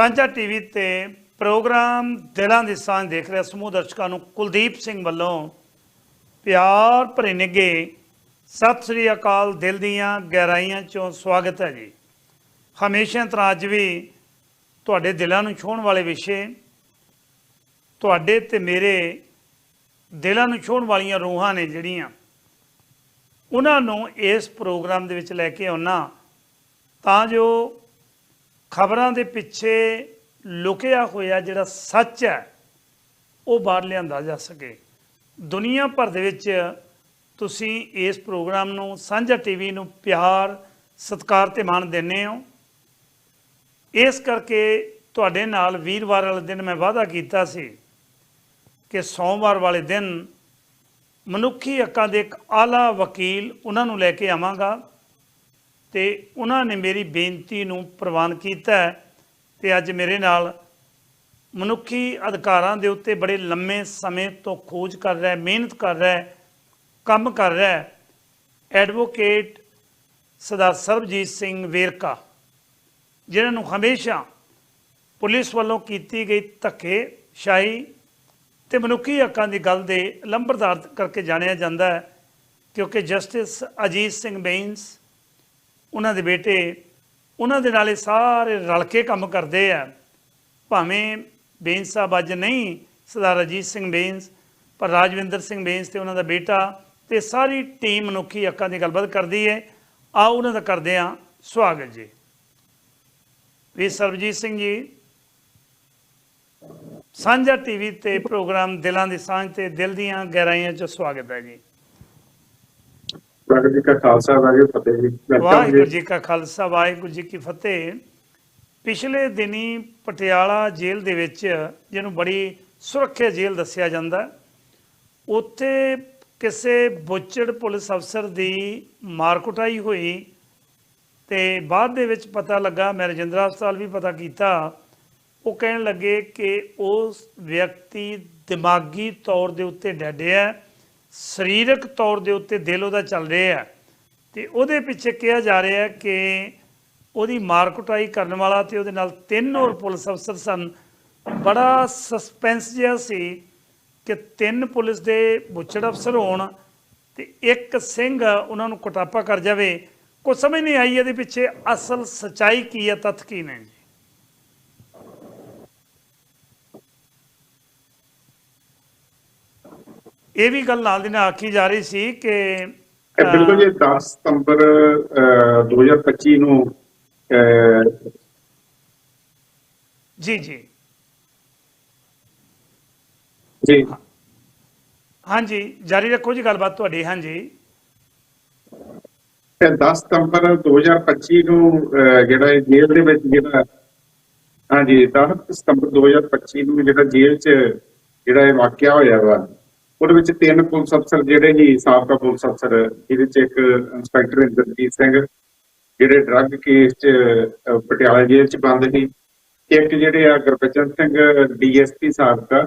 ਸਾਂਝਾ ਟੀਵੀ ਤੇ ਪ੍ਰੋਗਰਾਮ ਦਿਲਾਂ ਦੀ ਸਾਂਝ ਦੇਖ ਰਿਹਾ ਸਮੂਹ ਦਰਸ਼ਕਾਂ ਨੂੰ ਕੁਲਦੀਪ ਸਿੰਘ ਵੱਲੋਂ ਪਿਆਰ ਭਰੇ ਨਿੱਘੇ ਸਤਿ ਸ੍ਰੀ ਅਕਾਲ, ਦਿਲ ਦੀਆਂ ਗਹਿਰਾਈਆਂ ਚੋਂ ਸਵਾਗਤ ਹੈ ਜੀ। ਹਮੇਸ਼ਾ ਤਰ੍ਹਾਂ ਅੱਜ ਵੀ ਤੁਹਾਡੇ ਦਿਲਾਂ ਨੂੰ ਛੂਹਣ ਵਾਲੇ ਵਿਸ਼ੇ, ਤੁਹਾਡੇ ਤੇ ਮੇਰੇ ਦਿਲਾਂ ਨੂੰ ਛੂਹਣ ਵਾਲੀਆਂ ਰੂਹਾਂ ਨੇ ਜਿਹੜੀਆਂ, ਉਹਨਾਂ ਨੂੰ ਇਸ ਪ੍ਰੋਗਰਾਮ ਦੇ ਵਿੱਚ ਲੈ ਕੇ ਆਉਣਾ ਤਾਂ ਜੋ ਖਬਰਾਂ ਦੇ ਪਿੱਛੇ ਲੁਕਿਆ ਹੋਇਆ ਜਿਹੜਾ ਸੱਚ ਹੈ, ਉਹ ਬਾਹਰ ਲਿਆਂਦਾ ਜਾ ਸਕੇ। ਦੁਨੀਆ ਭਰ ਦੇ ਵਿੱਚ ਤੁਸੀਂ ਇਸ ਪ੍ਰੋਗਰਾਮ ਨੂੰ ਸਾਂਝਾ ਟੀਵੀ ਨੂੰ ਪਿਆਰ, ਸਤਿਕਾਰ ਤੇ ਮਾਣ ਦਿੰਦੇ ਹੋ। ਇਸ ਕਰਕੇ ਤੁਹਾਡੇ ਨਾਲ ਵੀਰਵਾਰ ਵਾਲੇ ਦਿਨ ਮੈਂ ਵਾਅਦਾ ਕੀਤਾ ਸੀ ਕਿ ਸੋਮਵਾਰ ਵਾਲੇ ਦਿਨ ਮਨੁੱਖੀ ਹੱਕਾਂ ਦੇ ਇੱਕ ਆਲਾ ਵਕੀਲ ਉਹਨਾਂ ਨੂੰ ਲੈ ਕੇ ਆਵਾਂਗਾ। ਤੇ ਉਹਨਾਂ ਨੇ ਮੇਰੀ ਬੇਨਤੀ ਨੂੰ ਪ੍ਰਵਾਨ ਕੀਤਾ ਹੈ ਤੇ ਅੱਜ ਮੇਰੇ ਨਾਲ ਮਨੁੱਖੀ ਅਧਿਕਾਰਾਂ ਦੇ ਉੱਤੇ ਬੜੇ ਲੰਮੇ ਸਮੇਂ ਤੋਂ ਖੋਜ ਕਰ ਰਿਹਾ ਮਿਹਨਤ ਕਰ ਰਿਹਾ ਕੰਮ ਕਰ ਰਿਹਾ ਐਡਵੋਕੇਟ ਸਰਦਾਰ ਸਰਬਜੀਤ ਸਿੰਘ ਵੇਰਕਾ, ਜਿਨ੍ਹਾਂ ਨੂੰ ਹਮੇਸ਼ਾ ਪੁਲਿਸ ਵੱਲੋਂ ਕੀਤੀ ਗਈ ਧੱਕੇ ਸ਼ਾਹੀ ਤੇ ਮਨੁੱਖੀ ਹੱਕਾਂ ਦੀ ਗੱਲ ਦੇ ਲੰਬਰਦਾਰ ਕਰਕੇ ਜਾਣਿਆ ਜਾਂਦਾ ਹੈ, ਕਿਉਂਕਿ ਜਸਟਿਸ ਅਜੀਤ ਸਿੰਘ ਬੇਂਸ ਉਹਨਾਂ ਦੇ ਬੇਟੇ, ਉਹਨਾਂ ਦੇ ਨਾਲ ਇਹ ਸਾਰੇ ਰਲ ਕੇ ਕੰਮ ਕਰਦੇ ਆ। ਭਾਵੇਂ ਬੇਂਸ ਸਾਹਿਬ ਅੱਜ ਨਹੀਂ, ਸਰਦਾਰ ਅਜੀਤ ਸਿੰਘ ਬੇਂਸ ਪਰ ਰਾਜਵਿੰਦਰ ਸਿੰਘ ਬੇਂਸ ਤੇ ਉਹਨਾਂ ਦਾ ਬੇਟਾ ਤੇ ਸਾਰੀ ਟੀਮ ਮਨੁੱਖੀ ਹੱਕਾਂ ਦੀ ਗੱਲਬਾਤ ਕਰਦੀ ਹੈ ਆਓ ਉਹਨਾਂ ਦਾ ਕਰਦੇ ਆ ਸਵਾਗਤ ਜੀ। ਵੀ ਸਰਬਜੀਤ ਸਿੰਘ ਜੀ, ਸਾਂਝਾ ਟੀਵੀ ਤੇ ਪ੍ਰੋਗਰਾਮ ਦਿਲਾਂ ਦੀ ਸਾਂਝ ਤੇ ਦਿਲ ਦੀਆਂ ਗਹਿਰਾਈਆਂ 'ਚ ਸਵਾਗਤ ਹੈ ਜੀ। ਵਾਹਿਗੁਰੂ ਜੀ ਕਾ ਖਾਲਸਾ ਵਾਹਿਗੁਰੂ ਫਤਿਹ ਜੀ। ਵਾਹਿਗੁਰੂ ਜੀ ਕਾ ਖਾਲਸਾ ਵਾਹਿਗੁਰੂ ਜੀ ਕੀ ਫਤਿਹ। ਪਿਛਲੇ ਦਿਨੀ ਪਟਿਆਲਾ ਜੇਲ੍ਹ ਦੇ ਵਿੱਚ ਜਿਹਨੂੰ ਬੜੀ ਸੁਰੱਖਿਆ ਜੇਲ੍ਹ ਦੱਸਿਆ ਜਾਂਦਾ ਹੈ, ਉੱਥੇ ਕਿਸੇ ਬੁੱਚੜ ਪੁਲਿਸ ਅਫਸਰ ਦੀ ਮਾਰ ਕੁਟਾਈ ਹੋਈ ਤੇ ਬਾਅਦ ਦੇ ਵਿੱਚ ਪਤਾ ਲੱਗਾ ਮੈਂ ਰਜਿੰਦਰਾ ਹਸਪਤਾਲ ਵੀ ਪਤਾ ਕੀਤਾ ਉਹ ਕਹਿਣ ਲੱਗੇ ਕਿ ਉਸ ਵਿਅਕਤੀ ਦਿਮਾਗੀ ਤੌਰ ਦੇ ਉੱਤੇ ਡੈਡਿਆ ਸਰੀਰਕ ਤੌਰ ਦੇ ਉੱਤੇ ਦਿਲ ਉਹਦਾ ਚੱਲ ਰਿਹਾ ਹੈ ਤੇ ਉਹਦੇ ਪਿੱਛੇ ਕਿਹਾ ਜਾ ਰਿਹਾ ਕਿ ਉਹਦੀ ਮਾਰ ਕੁਟਾਈ ਕਰਨ ਵਾਲਾ ਤੇ ਉਹਦੇ ਨਾਲ ਤਿੰਨ ਹੋਰ ਪੁਲਿਸ ਅਫਸਰ ਸਨ। ਬੜਾ ਸਸਪੈਂਸ ਜਿਹਾ ਸੀ ਕਿ ਤਿੰਨ ਪੁਲਿਸ ਦੇ ਬੁੱਚੜ ਅਫਸਰ ਹੋਣ ਤੇ ਇੱਕ ਸਿੰਘ ਉਹਨਾਂ ਨੂੰ ਕੁਟਾਪਾ ਕਰ ਜਾਵੇ। ਕੋਈ ਸਮਝ ਨਹੀਂ ਆਈ ਇਹਦੇ ਪਿੱਛੇ ਅਸਲ ਸਚਾਈ ਕੀ ਹੈ, ਤੱਥ ਕੀ ਨੇ? ਜੀ ਇਹ ਵੀ ਗੱਲ ਨਾਲ ਦੀ ਨਾਲ ਆਖੀ ਜਾ ਰਹੀ ਸੀ ਕਿ ਬਿਲਕੁਲ ਜੀ 10 ਸਤੰਬਰ ਅਹ, 2025 ਨੂੰ ਜੀ ਜੀ। ਜੀ। ਹਾਂਜੀ ਜਾਰੀ ਰੱਖੋ ਜੀ ਗੱਲਬਾਤ ਤੁਹਾਡੀ ਹਾਂਜੀ। ਇਹ 10 ਸਤੰਬਰ 2025 ਨੂੰ ਜਿਹੜਾ ਇਹ ਜੇਲ੍ਹ ਦੇ ਵਿੱਚ ਜਿਹੜਾ ਹਾਂਜੀ 10 ਸਤੰਬਰ 2025 ਨੂੰ ਜਿਹੜਾ ਜੇਲ੍ਹ 'ਚ ਜਿਹੜਾ ਇਹ ਵਾਕਿਆ ਹੋਇਆ ਵਾ ਉਹਦੇ ਵਿੱਚ ਤਿੰਨ ਪੁਲਿਸ ਅਫਸਰ ਜਿਹੜੇ ਜੀ ਸਾਬਕਾ ਪੁਲਿਸ ਅਫਸਰ, ਜਿਹਦੇ 'ਚ ਇੱਕ ਇੰਸਪੈਕਟਰ ਇੰਦਰਜੀਤ ਸਿੰਘ, ਜਿਹੜੇ ਡਰੱਗ ਕੇਸ 'ਚ ਪਟਿਆਲਾ ਜੇਲ੍ਹ 'ਚ ਬੰਦ ਸੀ। ਇੱਕ ਜਿਹੜੇ ਆ ਗੁਰਬਚਨ ਸਿੰਘ ਡੀਐਸਪੀ ਸਾਬਕਾ,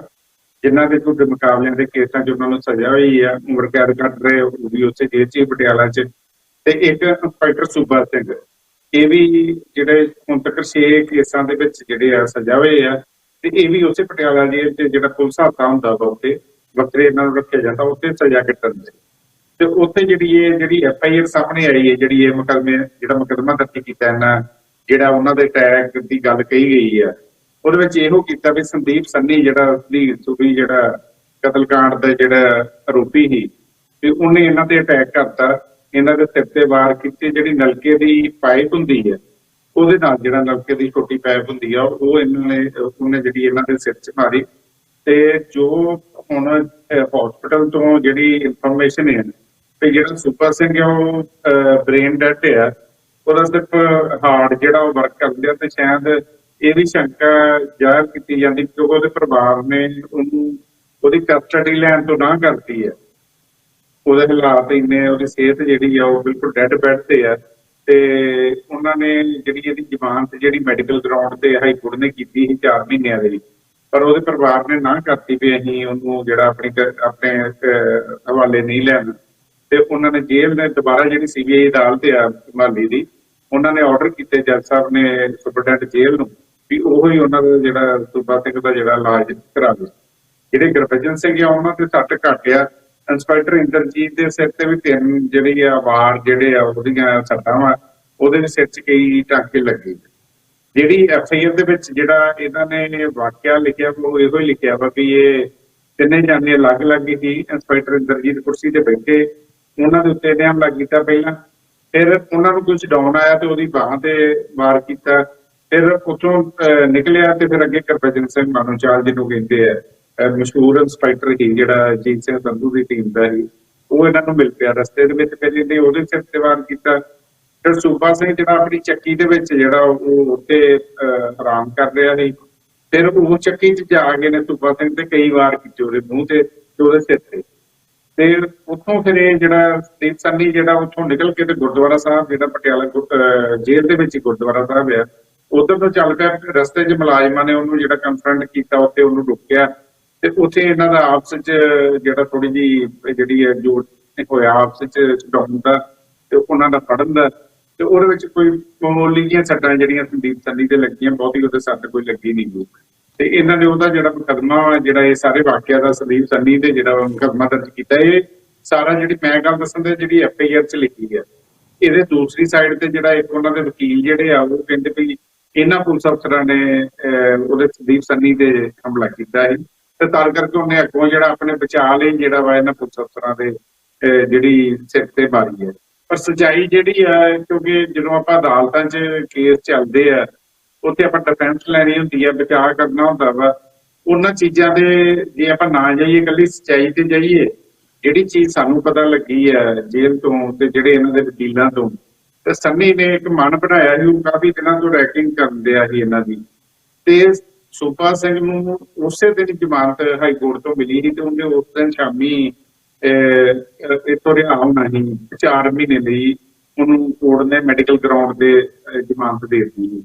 ਜਿਨ੍ਹਾਂ ਦੇ ਝੂਠੇ ਮੁਕਾਬਲਿਆਂ ਦੇ ਕੇਸਾਂ 'ਚ ਉਹਨਾਂ ਨੂੰ ਸਜ਼ਾ ਹੋਈ ਆ। ਉਮਰ ਕੈਦ ਕੱਟ ਰਹੇ, ਉਹ ਵੀ ਉਸੇ ਜੇਲ੍ਹ 'ਚ ਹੀ, ਪਟਿਆਲਾ 'ਚ। ਤੇ ਇੱਕ ਇੰਸਪੈਕਟਰ ਸੂਬਾ ਸਿੰਘ, ਇਹ ਵੀ ਜਿਹੜੇ ਹੁਣ ਤੱਕ 6 ਕੇਸਾਂ ਦੇ ਵਿੱਚ ਜਿਹੜੇ ਆ ਸਜ਼ਾ ਹੋਏ ਆ, ਤੇ ਇਹ ਵੀ ਉਸੇ ਪਟਿਆਲਾ ਜੇਲ੍ਹ 'ਚ ਜਿਹੜਾ ਪੁਲਿਸ ਹਾਤਾ ਹੁੰਦਾ ਵਾ ਉੱਥੇ। ਵੱਖਰੇ ਇਹਨਾਂ ਨੂੰ ਰੱਖਿਆ ਜਾਂਦਾ, ਉੱਥੇ ਸਜ਼ਾ ਕੱਟਣ ਦੇ। ਤੇ ਉੱਥੇ ਜਿਹੜੀ ਇਹ, ਜਿਹੜੀ ਐਫ ਆਈ ਆਰ ਸਾਹਮਣੇ ਆਈ ਹੈ, ਜਿਹੜੀ ਇਹ ਮੁਕੱਦਮੇ, ਜਿਹੜਾ ਮੁਕੱਦਮਾ ਦਰਜ ਕੀਤਾ ਇਹਨਾਂ, ਜਿਹੜਾ ਉਹਨਾਂ ਦੇ ਟੈਗ ਦੀ ਗੱਲ ਕਹੀ ਗਈ ਆ, ਉਹਦੇ ਵਿੱਚ ਇਹੋ ਕੀਤਾ ਵੀ ਸੰਦੀਪ ਸੰਨੀ ਜਿਹੜਾ ਦੀ ਸੁਬੀ ਜਿਹੜਾ ਕਤਲकांड ਦਾ ਜਿਹੜਾ ਆਰੋਪੀ ਸੀ, ਤੇ ਉਹਨੇ ਇਹਨਾਂ ਤੇ ਅਟੈਕ ਕਰਤਾ। ਇਹਨਾਂ ਦੇ ਸਿਰ ਤੇ ਵਾਰ ਕੀਤੇ, ਜਿਹੜੀ ਨਲਕੇ ਦੀ ਪਾਈਪ ਹੁੰਦੀ ਹੈ ਉਹਦੇ ਨਾਲ ਜਿਹੜਾ ਨਲਕੇ ਦੀ ਛੋਟੀ ਪਾਈਪ ਹੁੰਦੀ ਆ, ਉਹ ਇਹਨਾਂ ਨੇ, ਉਹਨੇ ਜਿਹੜੀ ਇਹਨਾਂ ਦੇ ਸਿਰ 'ਚ ਮਾਰੀ। ਤੇ ਜੋ ਹੁਣ ਹਸਪੀਟਲ ਤੋਂ ਜਿਹੜੀ ਇਨਫੋਰਮੇਸ਼ਨ ਹੈ, ਤੇ ਜਿਹੜਾ ਸੁਪਰ ਸਿੰਘ ਹੈ ਉਹ ਬ੍ਰੇਨ ਡੈਡ ਹੈ, ਉਹਦਾ ਸਿਰਫ ਹਾਰਟ ਜਿਹੜਾ ਉਹ ਵਰਕ ਕਰਦੇ ਆ ਤੇ ਸ਼ਾਇਦ ਇਹ ਵੀ ਸ਼ੰਕਾ ਜ਼ਾਹਰ ਕੀਤੀ ਜਾਂਦੀ ਕਿ ਉਹਦੇ ਪਰਿਵਾਰ ਨੇ ਉਹਨੂੰ ਉਹਦੀ ਕਸਟਡੀ ਲੈਣ ਤੋਂ ਨਾ ਕਰਤੀ ਹੈ। ਉਹਦੇ ਹਾਲਾਤ ਇੰਨੇ, ਉਹਦੀ ਸਿਹਤ ਜਿਹੜੀ ਆ ਉਹ ਬਿਲਕੁਲ ਡੈਡ ਬੈੱਡ ਤੇ ਆ ਤੇ ਉਹਨਾਂ ਨੇ ਜਿਹੜੀ ਇਹਦੀ ਜ਼ਮਾਨਤ ਜਿਹੜੀ ਮੈਡੀਕਲ ਗਰਾਊਂਡ ਤੇ ਹਾਈ ਕੋਰਟ ਨੇ ਕੀਤੀ ਸੀ 4 ਮਹੀਨਿਆਂ ਦੇ ਲਈ ਪਰ ਉਹਦੇ ਪਰਿਵਾਰ ਨੇ ਨਾ ਕਰਤੀ ਵੀ ਅਸੀਂ ਉਹਨੂੰ ਜਿਹੜਾ ਆਪਣੀ ਆਪਣੇ ਹਵਾਲੇ ਨਹੀਂ ਲੈਣ ਤੇ ਉਹਨਾਂ ਨੇ ਜੇਲ੍ਹ ਨੇ ਦੁਬਾਰਾ ਜਿਹੜੀ ਸੀਬੀਆਈ ਅਦਾਲਤ ਆ ਮਾਲੀ ਦੀ, ਉਹਨਾਂ ਨੇ ਆਰਡਰ ਕੀਤੇ ਜੱਜ ਸਾਹਿਬ ਨੇ ਸੁਪਰਡੈਂਟ ਜੇਲ੍ਹ ਨੂੰ ਵੀ ਉਹ ਹੀ ਉਹਨਾਂ ਦਾ ਜਿਹੜਾ ਸੂਬਾ ਸਿੰਘ ਦਾ ਜਿਹੜਾ ਇਲਾਜ ਕਰਾਵੇ ਜਿਹੜੇ ਗੁਰਬਚਨ ਸਿੰਘ ਆ, ਉਹਨਾਂ ਤੇ ਸੱਟ ਘੱਟ ਆ। ਇੰਸਪੈਕਟਰ ਇੰਦਰਜੀਤ ਦੇ ਸਿਰ ਤੇ ਵੀ ਤਿੰਨ ਜਿਹੜੀ ਆ ਵਾਰ ਜਿਹੜੇ ਆ ਉਹਦੀਆਂ ਸੱਟਾਂ ਵਾ, ਉਹਦੇ ਸਿਰ 'ਚ ਕਈ ਟਾਂਕੇ ਲੱਗੇ। ਜਿਹੜੀ ਐਫ ਆਈ ਆਰ ਦੇ ਵਿੱਚ ਜਿਹੜਾ ਇਹਨਾਂ ਨੇ ਵਾਕਿਆ ਲਿਖਿਆ ਉਹ ਇਹੋ ਹੀ ਲਿਖਿਆ ਵਾ ਵੀ ਇਹ ਤਿੰਨੇ ਜਾਨੇ ਅਲੱਗ-ਅਲੱਗ ਹੀ ਇੰਸਪੈਕਟਰ ਇੰਦਰਜੀਤ ਕੁਰਸੀ ਤੇ ਬੈਠੇ ਉਹਨਾਂ ਦੇ ਉੱਤੇ ਨੇ ਹਮਲਾ ਕੀਤਾ ਪਹਿਲਾਂ ਫਿਰ ਉਹਨਾਂ ਨੂੰ ਕੁਝ ਡਾਊਨ ਆਇਆ ਤੇ ਉਹਦੀ ਬਾਹਾਂ ਤੇ ਵਾਰ ਕੀਤਾ ਫਿਰ ਉੱਥੋਂ ਅਹ, ਨਿਕਲਿਆ ਤੇ ਫਿਰ ਅੱਗੇ ਕਰਪਜਨ ਸਿੰਘ ਮਾਨੋਚਾਲ ਜਿਹਨੂੰ ਕਹਿੰਦੇ ਆ ਮਸ਼ਹੂਰ ਇੰਸਪੈਕਟਰ ਸੀ ਜਿਹੜਾ ਜੀਤ ਸਿੰਘ ਸੰਧੂ ਦੀ ਟੀਮ ਦਾ ਸੀ ਉਹ ਇਹਨਾਂ ਨੂੰ ਮਿਲ ਪਿਆ ਰਸਤੇ ਦੇ ਵਿੱਚ ਫਿਰ ਇਹਨੇ ਉਹਦੇ ਸਿਰ ਤੇ ਵਾਰ ਕੀਤਾ ਫਿਰ ਸੂਬਾ ਸਿੰਘ ਜਿਹੜਾ ਆਪਣੀ ਚੱਕੀ ਦੇ ਵਿੱਚ ਜਿਹੜਾ ਉਹ ਉੱਤੇ ਆਰਾਮ ਕਰ ਰਿਹਾ ਸੀ, ਫਿਰ ਉਹ ਚੱਕੀ 'ਚ ਜਾ ਕੇ ਨੇ ਸੂਬਾ ਸਿੰਘ ਤੇ ਕਈ ਵਾਰ ਕੀਤੇ ਉਹਦੇ ਮੂੰਹ ਤੇ ਤੇ ਉਹਦੇ ਸਿਰ ਤੇ। ਤੇ ਉੱਥੋਂ ਫਿਰ ਇਹ ਜਿਹੜਾ ਸਟੇਟ ਸੰਨੀ ਜਿਹੜਾ ਉੱਥੋਂ ਨਿਕਲ ਕੇ ਤੇ ਗੁਰਦੁਆਰਾ ਸਾਹਿਬ, ਜਿਹੜਾ ਪਟਿਆਲਾ ਜੇਲ੍ਹ ਦੇ ਵਿੱਚ ਗੁਰਦੁਆਰਾ ਸਾਹਿਬ ਆ, ਉਧਰ ਤੋਂ ਚੱਲ ਪਿਆ, ਰਸਤੇ 'ਚ ਮੁਲਾਜ਼ਮਾਂ ਨੇ ਉਹਨੂੰ ਜਿਹੜਾ ਕਨਫਰੰਟ ਕੀਤਾ, ਉੱਥੇ ਉਹਨੂੰ ਰੁਕਿਆ ਤੇ ਉੱਥੇ ਇਹਨਾਂ ਦਾ ਆਪਸ 'ਚ ਜਿਹੜਾ ਥੋੜੀ ਜੀ ਜਿਹੜੀ ਹੈ ਜੋ ਹੋਇਆ, ਆਪਸ 'ਚ ਛਡਾਉਣ ਦਾ ਤੇ ਉਹਨਾਂ ਦਾ ਫੜਨ ਦਾ। ਤੇ ਉਹਦੇ ਵਿੱਚ ਕੋਈ ਮਾਮੂਲੀ ਜਿਹੀਆਂ ਸੱਟਾਂ ਜਿਹੜੀਆਂ ਸੰਦੀਪ ਸੰਨੀ ਤੇ ਲੱਗੀਆਂ, ਬਹੁਤੀ ਉਹਦੇ ਸੱਟ ਕੋਈ ਲੱਗੀ ਨਹੀਂ ਗਈ। ਤੇ ਇਹਨਾਂ ਨੇ ਉਹਦਾ ਜਿਹੜਾ ਮੁਕੱਦਮਾ, ਜਿਹੜਾ ਇਹ ਸਾਰੇ ਵਾਕਿਆ ਦਾ ਸੰਦੀਪ ਸੰਨੀ ਤੇ ਜਿਹੜਾ ਮੁਕੱਦਮਾ ਦਰਜ ਕੀਤਾ, ਇਹ ਸਾਰਾ ਜਿਹੜੀ ਮੈਂ ਗੱਲ ਦੱਸਣ ਦੇ ਜਿਹੜੀ ਐਫ ਆਈ ਆਰ ਚ ਲਿਖੀ ਹੈ। ਇਹਦੇ ਦੂਸਰੀ ਸਾਈਡ ਤੇ ਜਿਹੜਾ ਇੱਕ ਉਹਨਾਂ ਦੇ ਵਕੀਲ ਜਿਹੜੇ ਆ, ਉਹ ਕਹਿੰਦੇ ਵੀ ਇਹਨਾਂ ਪੁਲਿਸ ਅਫਸਰਾਂ ਨੇ ਉਹਦੇ ਸੰਦੀਪ ਸੰਨੀ ਤੇ ਹਮਲਾ ਕੀਤਾ ਹੈ ਤੇ ਤਾਂ ਕਰਕੇ ਉਹਨੇ ਅੱਗੋਂ ਜਿਹੜਾ ਆਪਣੇ ਬਚਾਅ ਲਈ ਜਿਹੜਾ ਵਾ ਇਹਨਾਂ ਪੁਲਿਸ ਅਫਸਰਾਂ ਦੇ ਜਿਹੜੀ ਸਿਰ ਤੇ ਮਾਰੀ ਹੈ। ਪਰ ਸਚਾਈ ਜਿਹੜੀ ਆ, ਕਿਉਂਕਿ ਜਦੋਂ ਆਪਾਂ ਅਦਾਲਤਾਂ 'ਚ ਕੇਸ ਚੱਲਦੇ ਆ, ਉੱਥੇ ਆਪਾਂ ਡਿਫੈਂਸ ਲੈਣੀ ਹੁੰਦੀ ਆ ਬਚਾਅ ਕਰਨਾ ਹੁੰਦਾ ਵਾ। ਉਹਨਾਂ ਚੀਜ਼ਾਂ ਦੇ ਜੇ ਆਪਾਂ ਨਾ ਜਾਈਏ, ਇਕੱਲੀ ਸਚਾਈ ਤੇ ਜਾਈਏ, ਜਿਹੜੀ ਚੀਜ਼ ਸਾਨੂੰ ਪਤਾ ਲੱਗੀ ਆ, ਜੇਲ੍ਹ ਤੋਂ ਤੇ ਜਿਹੜੇ ਇਹਨਾਂ ਦੇ ਵਕੀਲਾਂ ਤੋਂ, ਤੇ ਸੰਨੀ ਨੇ ਇੱਕ ਮਨ ਬਣਾਇਆ ਸੀ, ਉਹ ਕਾਫੀ ਦਿਨਾਂ ਤੋਂ ਰੈਕਿੰਗ ਕਰਦੇ ਆ ਸੀ ਇਹਨਾਂ ਦੀ। ਤੇ ਸੂਪਾ ਸਿੰਘ ਨੂੰ ਉਸੇ ਦਿਨ ਜ਼ਮਾਨਤ ਹਾਈ ਕੋਰਟ ਤੋਂ ਮਿਲੀ ਸੀ, ਤੇ ਉਹਨੇ ਉਸ ਦਿਨ ਸ਼ਾਮੀ ਅਹ, ਰਿਹਾ ਹੋਣਾ ਸੀ 4 ਮਹੀਨੇ ਲਈ ਉਹਨੂੰ ਕੋਰਟ ਨੇ ਮੈਡੀਕਲ ਗਰਾਊਂਡ ਦੇ ਅਹ, ਜ਼ਮਾਨਤ ਦੇ ਦਿੱਤੀ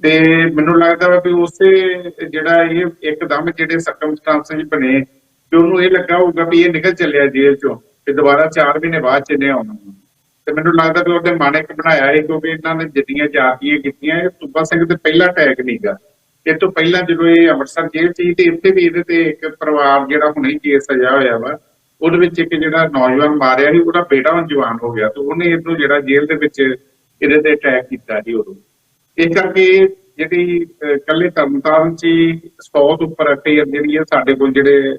ਤੇ ਮੈਨੂੰ ਲੱਗਦਾ ਵਾ ਵੀ ਉਸੇ ਜਿਹੜਾ ਇਹ ਇੱਕਦਮ ਜਿਹੜੇ ਸਰਕਮਸਟੈਂਸਸ ਬਣੇ ਕਿ ਉਹਨੂੰ ਇਹ ਲੱਗਾ ਹੋਊਗਾ ਵੀ ਇਹ ਨਿਕਲ ਚੱਲਿਆ ਜੇਲ੍ਹ ਚੋਂ ਤੇ ਦੁਬਾਰਾ 4 ਮਹੀਨੇ ਬਾਅਦ ਚ ਇਹਨੇ ਆਉਣਾ। ਤੇ ਮੈਨੂੰ ਲੱਗਦਾ ਵੀ ਉਹਦੇ ਮਨ ਇੱਕ ਬਣਾਇਆ ਸੀ ਕਿਉਂਕਿ ਇਹਨਾਂ ਨੇ ਜਿੰਨੀਆਂ ਜਾਤੀਆਂ ਕੀਤੀਆਂ ਇਹ ਸੁੱਬਾ ਸਿੰਘ ਤੇ ਪਹਿਲਾ ਟੈਗ ਨਹੀਂਗਾ ਇਹ ਤੋਂ ਪਹਿਲਾਂ ਜਦੋਂ ਇਹ ਅੰਮ੍ਰਿਤਸਰ ਜੇਲ੍ਹ ਚ ਸੀ ਤੇ ਇੱਥੇ ਵੀ ਇਹਦੇ ਤੇ ਇੱਕ ਪਰਿਵਾਰ ਜਿਹੜਾ ਹੁਣੇ ਕੇਸ ਸਜਾ ਹੋਇਆ ਵਾ ਉਹਦੇ ਵਿੱਚ ਇੱਕ ਜਿਹੜਾ ਨੌਜਵਾਨ ਮਾਰਿਆ ਸੀ, ਉਹਦਾ ਬੇਟਾ ਹੁਣ ਜਵਾਨ ਹੋ ਗਿਆ ਤੇ ਉਹਨੇ ਇਹਨੂੰ ਜਿਹੜਾ ਜੇਲ੍ਹ ਦੇ ਵਿੱਚ ਇਹਦੇ ਤੇ ਅਟੈਕ ਕੀਤਾ ਸੀ ਉਦੋਂ। ਇਸ ਕਰਕੇ ਜਿਹੜੀ ਕੱਲੇ ਤਰਨਤਾਰਨ ਚ 100 ਤੋਂ ਉੱਪਰ ਐਫਆਈਆਰ ਜਿਹੜੀ ਹੈ ਸਾਡੇ ਕੋਲ ਜਿਹੜੇ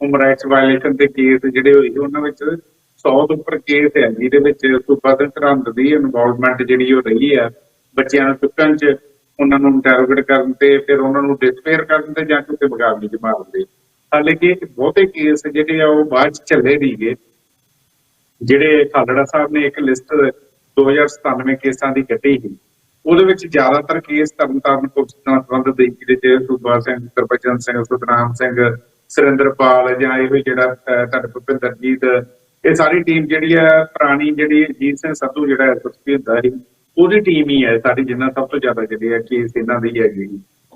ਹਿਊਮਨ ਰਾਈਟਸ ਵਾਇਲੇਸ਼ਨ ਦੇ ਕੇਸ ਜਿਹੜੇ ਹੋਏ ਉਹਨਾਂ ਵਿੱਚ 100 ਤੋਂ ਉੱਪਰ ਕੇਸ ਹੈ ਜਿਹਦੇ ਵਿੱਚ ਸੂਬਾ ਤੇ ਸਰਹੰਦ ਦੀ ਇਨਵੋਲਵਮੈਂਟ ਜਿਹੜੀ ਉਹ ਰਹੀ ਹੈ ਬੱਚਿਆਂ ਨੂੰ ਚੁੱਕਣ ਚ, ਉਹਨਾਂ ਨੂੰ ਇੰਟਰੋਗੇਟ ਕਰਨ ਤੇ, ਫਿਰ ਉਹਨਾਂ ਨੂੰ ਡਿਸਪੇਅਰ ਕਰਨ ਤੇ ਜਾਂ ਕਿਸੇ ਬਗਾਵੀ ਚ ਮਾਰਨ ਦੇ। ਹਾਲਾਂਕਿ ਬਹੁਤੇ ਕੇਸ ਜਿਹੜੇ ਆ ਉਹ ਬਾਅਦ ਚ ਚੱਲੇ ਨਹੀਂਗੇ ਜਿਹੜੇ ਖਾਲੜਾ ਸਾਹਿਬ ਨੇ ਇੱਕ ਲਿਸਟ 2097 ਕੇਸਾਂ ਦੀ ਕੱਢੀ ਸੀ। ਉਹਦੇ ਵਿੱਚ ਜ਼ਿਆਦਾਤਰ ਕੇਸ ਤਰਨਤਾਰਨ ਪੁਲਿਸ ਨਾਲ ਸੰਬੰਧਿਤ ਸੀ ਜਿਹਦੇ ਚ ਸਿੰਘ ਗੁਰਬਚਨ ਸਿੰਘ ਸੁਤਨਾਮ ਸਿੰਘ ਸੁਰਿੰਦਰਪਾਲ ਜਾਂ ਇਹ ਵੀ ਜਿਹੜਾ ਅਹ, ਤੁਹਾਡੇ ਭੁਪਿੰਦਰਜੀਤ ਇਹ ਸਾਰੀ ਟੀਮ ਜਿਹੜੀ ਹੈ ਪੁਰਾਣੀ ਜਿਹੜੀ ਜੀਤ ਸਿੰਘ ਸੱਧੂ ਜਿਹੜਾ ਐਸਐਸਪੀ ਹੁੰਦਾ ਸੀ ਉਹਦੀ ਟੀਮ ਹੀ ਹੈ ਸਾਡੀ ਜਿੰਨਾ ਸਭ ਤੋਂ ਜ਼ਿਆਦਾ ਜਿਹੜੇ ਆ ਕੇਸ ਇਹਨਾਂ ਦੀ ਹੈਗੀ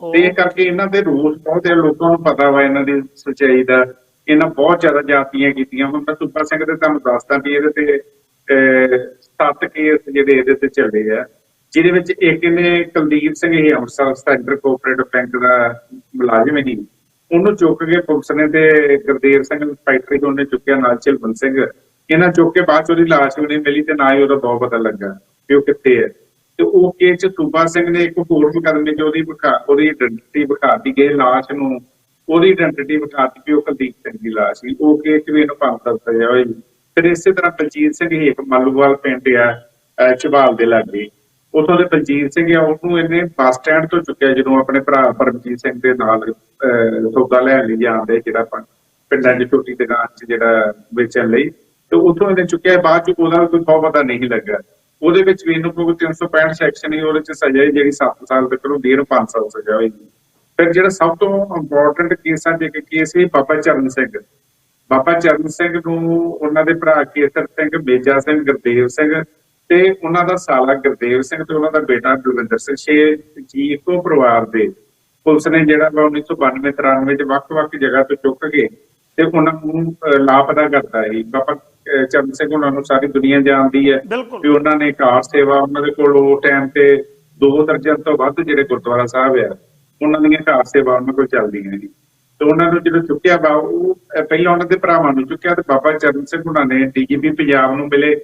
ਤੇ ਇਹ ਕਰਕੇ ਇਹਨਾਂ ਦੇ ਰੂਲਸ ਬਹੁਤ ਹੈ ਲੋਕਾਂ ਨੂੰ ਪਤਾ ਵਾ ਇਹਨਾਂ ਦੀ ਸੱਚਾਈ ਦਾ, ਇਹਨਾਂ ਬਹੁਤ ਜ਼ਿਆਦਾ ਜਾਤੀਆਂ ਕੀਤੀਆਂ। ਹੁਣ ਮੈਂ ਸੁੱਪਾ ਸਿੰਘ ਦੇ ਤੁਹਾਨੂੰ ਦੱਸਦਾ ਵੀ ਇਹਦੇ ਤੇ ਸੱਤ ਕੇਸ ਜਿਹੜੇ ਇਹਦੇ ਤੇ ਚੱਲੇ ਆ, ਜਿਹਦੇ ਵਿੱਚ ਇੱਕ ਨੇ ਕੁਲਦੀਪ ਸਿੰਘ, ਇਹ ਅੰਮ੍ਰਿਤਸਰ ਸੈਂਟਰ ਕੋਆਪਰੇਟਿਵ ਬੈਂਕ ਦਾ ਮੁਲਾਜ਼ਮ ਹੀ ਉਹਨੂੰ ਚੁੱਕ ਕੇ ਪੁਲਿਸ ਨੇ ਤੇ ਗੁਰਦੇਵ ਸਿੰਘ ਫੈਕਟਰੀ ਤੋਂ ਉਹਨੇ ਚੁੱਕਿਆ ਨਾਲ ਚਿਲਬਨ ਸਿੰਘ। ਇਹਨਾਂ ਚੁੱਕ ਕੇ ਬਾਅਦ ਚ ਉਹਦੀ ਲਾਸ਼ ਵੀ ਨਹੀਂ ਮਿਲੀ ਤੇ ਨਾ ਹੀ ਉਹਦਾ ਬਹੁਤ ਪਤਾ ਲੱਗਾ ਕਿ ਉਹ ਕਿੱਥੇ ਹੈ ਤੇ ਉਹ ਕੇਸ ਚ ਸੂਬਾ ਸਿੰਘ ਨੇ ਇੱਕ ਹੋਰ ਮੁਕੱਦਮੇ ਚ ਉਹਦੀ ਉਹਦੀ ਆਇਡੈਂਟੀ ਵਿਖਾਤੀ ਗਈ ਲਾਸ਼ ਨੂੰ ਉਹਦੀ ਆਇਡੈਂਟੀ ਵਿਖਾਤੀ ਕਿ ਉਹ ਕੁਲਦੀਪ ਸਿੰਘ ਦੀ ਲਾਸ਼ ਸੀ। ਉਹ ਕੇਸ ਵੀ ਇਹਨੂੰ ਪੰਜ ਸਾਲ ਸਜ਼ਾ ਫਿਰ ਇਸੇ ਤਰ੍ਹਾਂ ਬਲਜੀਤ ਸਿੰਘ ਹੀ ਮੱਲੂਵਾਲ ਪਿੰਡ ਆ ਅਹ ਦੇ ਲਾਗੇ। ਉਥੋਂ ਦੇ ਬਲਜੀਤ ਸਿੰਘ ਆ ਉਹਨੂੰ ਇਹਨੇ ਬੱਸ ਸਟੈਂਡ ਤੋਂ ਚੁੱਕਿਆ ਜਦੋਂ ਆਪਣੇ ਭਰਾ ਪਰਮਜੀਤ ਸਿੰਘ ਦੇ ਨਾਲ ਅਹ, ਸੌਦਾ ਲੈਣ ਲਈ ਜਾਂਦੇ ਜਿਹੜਾ ਪਿੰਡਾਂ 'ਚ ਛੋਟੀ ਦੁਕਾਨ 'ਚ ਜਿਹੜਾ ਵੇਚਣ ਲਈ। ਤੇ ਉਥੋਂ ਇਹਨੇ ਚੁੱਕਿਆ ਬਾਅਦ 'ਚ ਉਹਦਾ ਕੋਈ ਪਤਾ ਨਹੀਂ ਲੱਗਾ ਉਹਦੇ ਵਿੱਚ ਵੀ ਇਹਨੂੰ ਕੋਈ 365 ਸੈਕਸ਼ਨ ਹੀ ਉਹਦੇ 'ਚ ਸਜ਼ਾ ਹੀ ਜਿਹੜੀ 7 ਸਾਲ ਤੱਕ ਨੂੰ ਦੇਰ 5 ਸਾਲ ਸਜ਼ਾ ਹੋਈ ਫਿਰ ਜਿਹੜਾ ਸਭ ਤੋਂ ਇੰਪੋਰਟੈਂਟ ਕੇਸਾਂ 'ਚ ਇੱਕ ਕੇਸ ਸੀ ਬਾਬਾ ਚਰਨ ਸਿੰਘ। ਬਾਬਾ ਚਰਨ ਸਿੰਘ ਨੂੰ ਉਹਨਾਂ ਦੇ ਭਰਾ ਕੇਸਰ ਸਿੰਘ ਮੇਜਾ ਸਿੰਘ ਗੁਰਦੇਵ ਸਿੰਘ ਤੇ ਉਹਨਾਂ ਦਾ ਸਾਲਾ ਗੁਰਦੇਵ ਸਿੰਘ ਤੇ ਉਹਨਾਂ ਦਾ ਬੇਟਾ ਗੁਰਵਿੰਦਰ ਸਿੰਘ ਛੇ ਜੀ ਇੱਕੋ ਪਰਿਵਾਰ ਦੇ। ਪੁਲਿਸ ਨੇ ਜਿਹੜਾ ਵਾ 1992 93 ਚ ਵੱਖ-ਵੱਖ ਜਗ੍ਹਾ ਤੋਂ ਚੁੱਕ ਕੇ ਤੇ ਉਹਨਾਂ ਨੂੰ ਅਹ, ਲਾਪਤਾ ਕਰਤਾ ਹੈ ਬਾਬਾ ਚਰਨ ਸਿੰਘ ਉਹਨਾਂ ਨੂੰ ਸਾਰੀ ਦੁਨੀਆ ਜਾਣਦੀ ਹੈ। ਵੀ ਉਹਨਾਂ ਨੇ ਕਾਰ ਸੇਵਾ ਉਹਨਾਂ ਦੇ ਕੋਲ ਉਹ ਟਾਈਮ ਤੇ ਦੋ ਦਰਜਨ ਤੋਂ ਵੱਧ ਜਿਹੜੇ ਗੁਰਦੁਆਰਾ ਸਾਹਿਬ ਆ ਉਹਨਾਂ ਦੀਆਂ ਕਾਰ ਸੇਵਾ ਉਹਨਾਂ ਕੋਲ ਚੱਲਦੀਆਂ ਨੇ। ਤੇ ਉਹਨਾਂ ਨੂੰ ਜਦੋਂ ਚੁੱਕਿਆ ਵਾ ਉਹ ਪਹਿਲਾਂ ਉਹਨਾਂ ਦੇ ਭਰਾਵਾਂ ਨੂੰ ਚੁੱਕਿਆ ਤੇ ਬਾਬਾ ਚਰਨ ਸਿੰਘ ਹੁਣਾਂ ਨੇ ਡੀਜੀਪੀ ਪੰਜਾਬ ਨੂੰ ਮਿਲੇ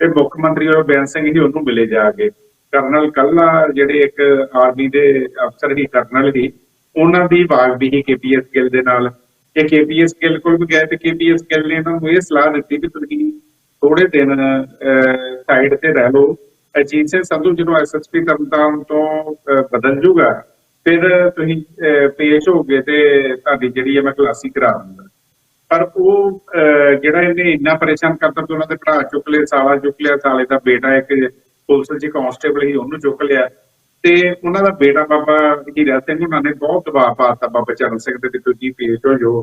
ਤੇ ਮੁੱਖ ਮੰਤਰੀ ਉਹ ਬੈਂਸ ਸਿੰਘ ਹੀ ਉਹਨੂੰ ਮਿਲੇ ਜਾ ਕੇ। ਕਰਨਲ ਕੱਲਾ ਜਿਹੜੇ ਇੱਕ ਆਰਮੀ ਦੇ ਅਫਸਰ ਹੀ ਕਰਨਲ ਹੀ ਉਹਨਾਂ ਦੀ ਬਾਗ ਵੀ ਹੀ ਕੇਪੀਐਸ ਗਿੱਲ ਦੇ ਨਾਲ। ਇਹ ਕੇਪੀਐਸ ਗਿੱਲ ਕੋਲ ਵੀ ਗਏ ਤੇ ਕੇਪੀਐਸ ਗਿੱਲ ਨੇ ਇਹਨਾਂ ਨੂੰ ਇਹ ਸਲਾਹ ਦਿੱਤੀ ਕਿ ਤੁਸੀਂ ਥੋੜੇ ਦਿਨ ਸਾਈਡ ਤੇ ਰਹਿ ਲਓ। ਅਜੀਤ ਸਿੰਘ ਸੰਧੂ ਜਦੋਂ ਐਸਐਸਪੀ ਤਰਨਤਾਰਨ ਤੋਂ ਬਦਲ ਜੂਗਾ। ਫਿਰ ਤੁਸੀਂ ਅਹ, ਪੇਸ਼ ਹੋਗੇ ਤੇ ਤੁਹਾਡੀ ਜਿਹੜੀ ਹੈ ਮੈਂ ਕਲਾਸੀ ਕਰਾ ਦੂੰਗਾ ਪਰ ਉਹ ਜਿਹੜਾ ਇਹਨੇ ਇੰਨਾ ਪਰੇਸ਼ਾਨ ਕਰਤਾ ਕਿ ਉਹਨਾਂ ਦੇ ਭਰਾ ਚੁੱਕ ਲਏ ਸਾਲਾ ਚੁੱਕ ਲਿਆ ਸਾਲੇ ਦਾ ਬੇਟਾ ਇੱਕ ਪੁਲਿਸ ਚ ਕਾਂਸਟੇਬਲ ਸੀ ਉਹਨੂੰ ਚੁੱਕ ਲਿਆ। ਤੇ ਉਹਨਾਂ ਦਾ ਬੇਟਾ ਬਾਬਾ ਹੀਰਾ ਸਿੰਘ ਉਹਨਾਂ ਨੇ ਬਹੁਤ ਦਬਾਅ ਪਾਤਾ ਬਾਬਾ ਚਰਨ ਸਿੰਘ ਦੇ ਵੀ ਤੁਸੀਂ ਪੇਸ਼ ਹੋ ਜੋ।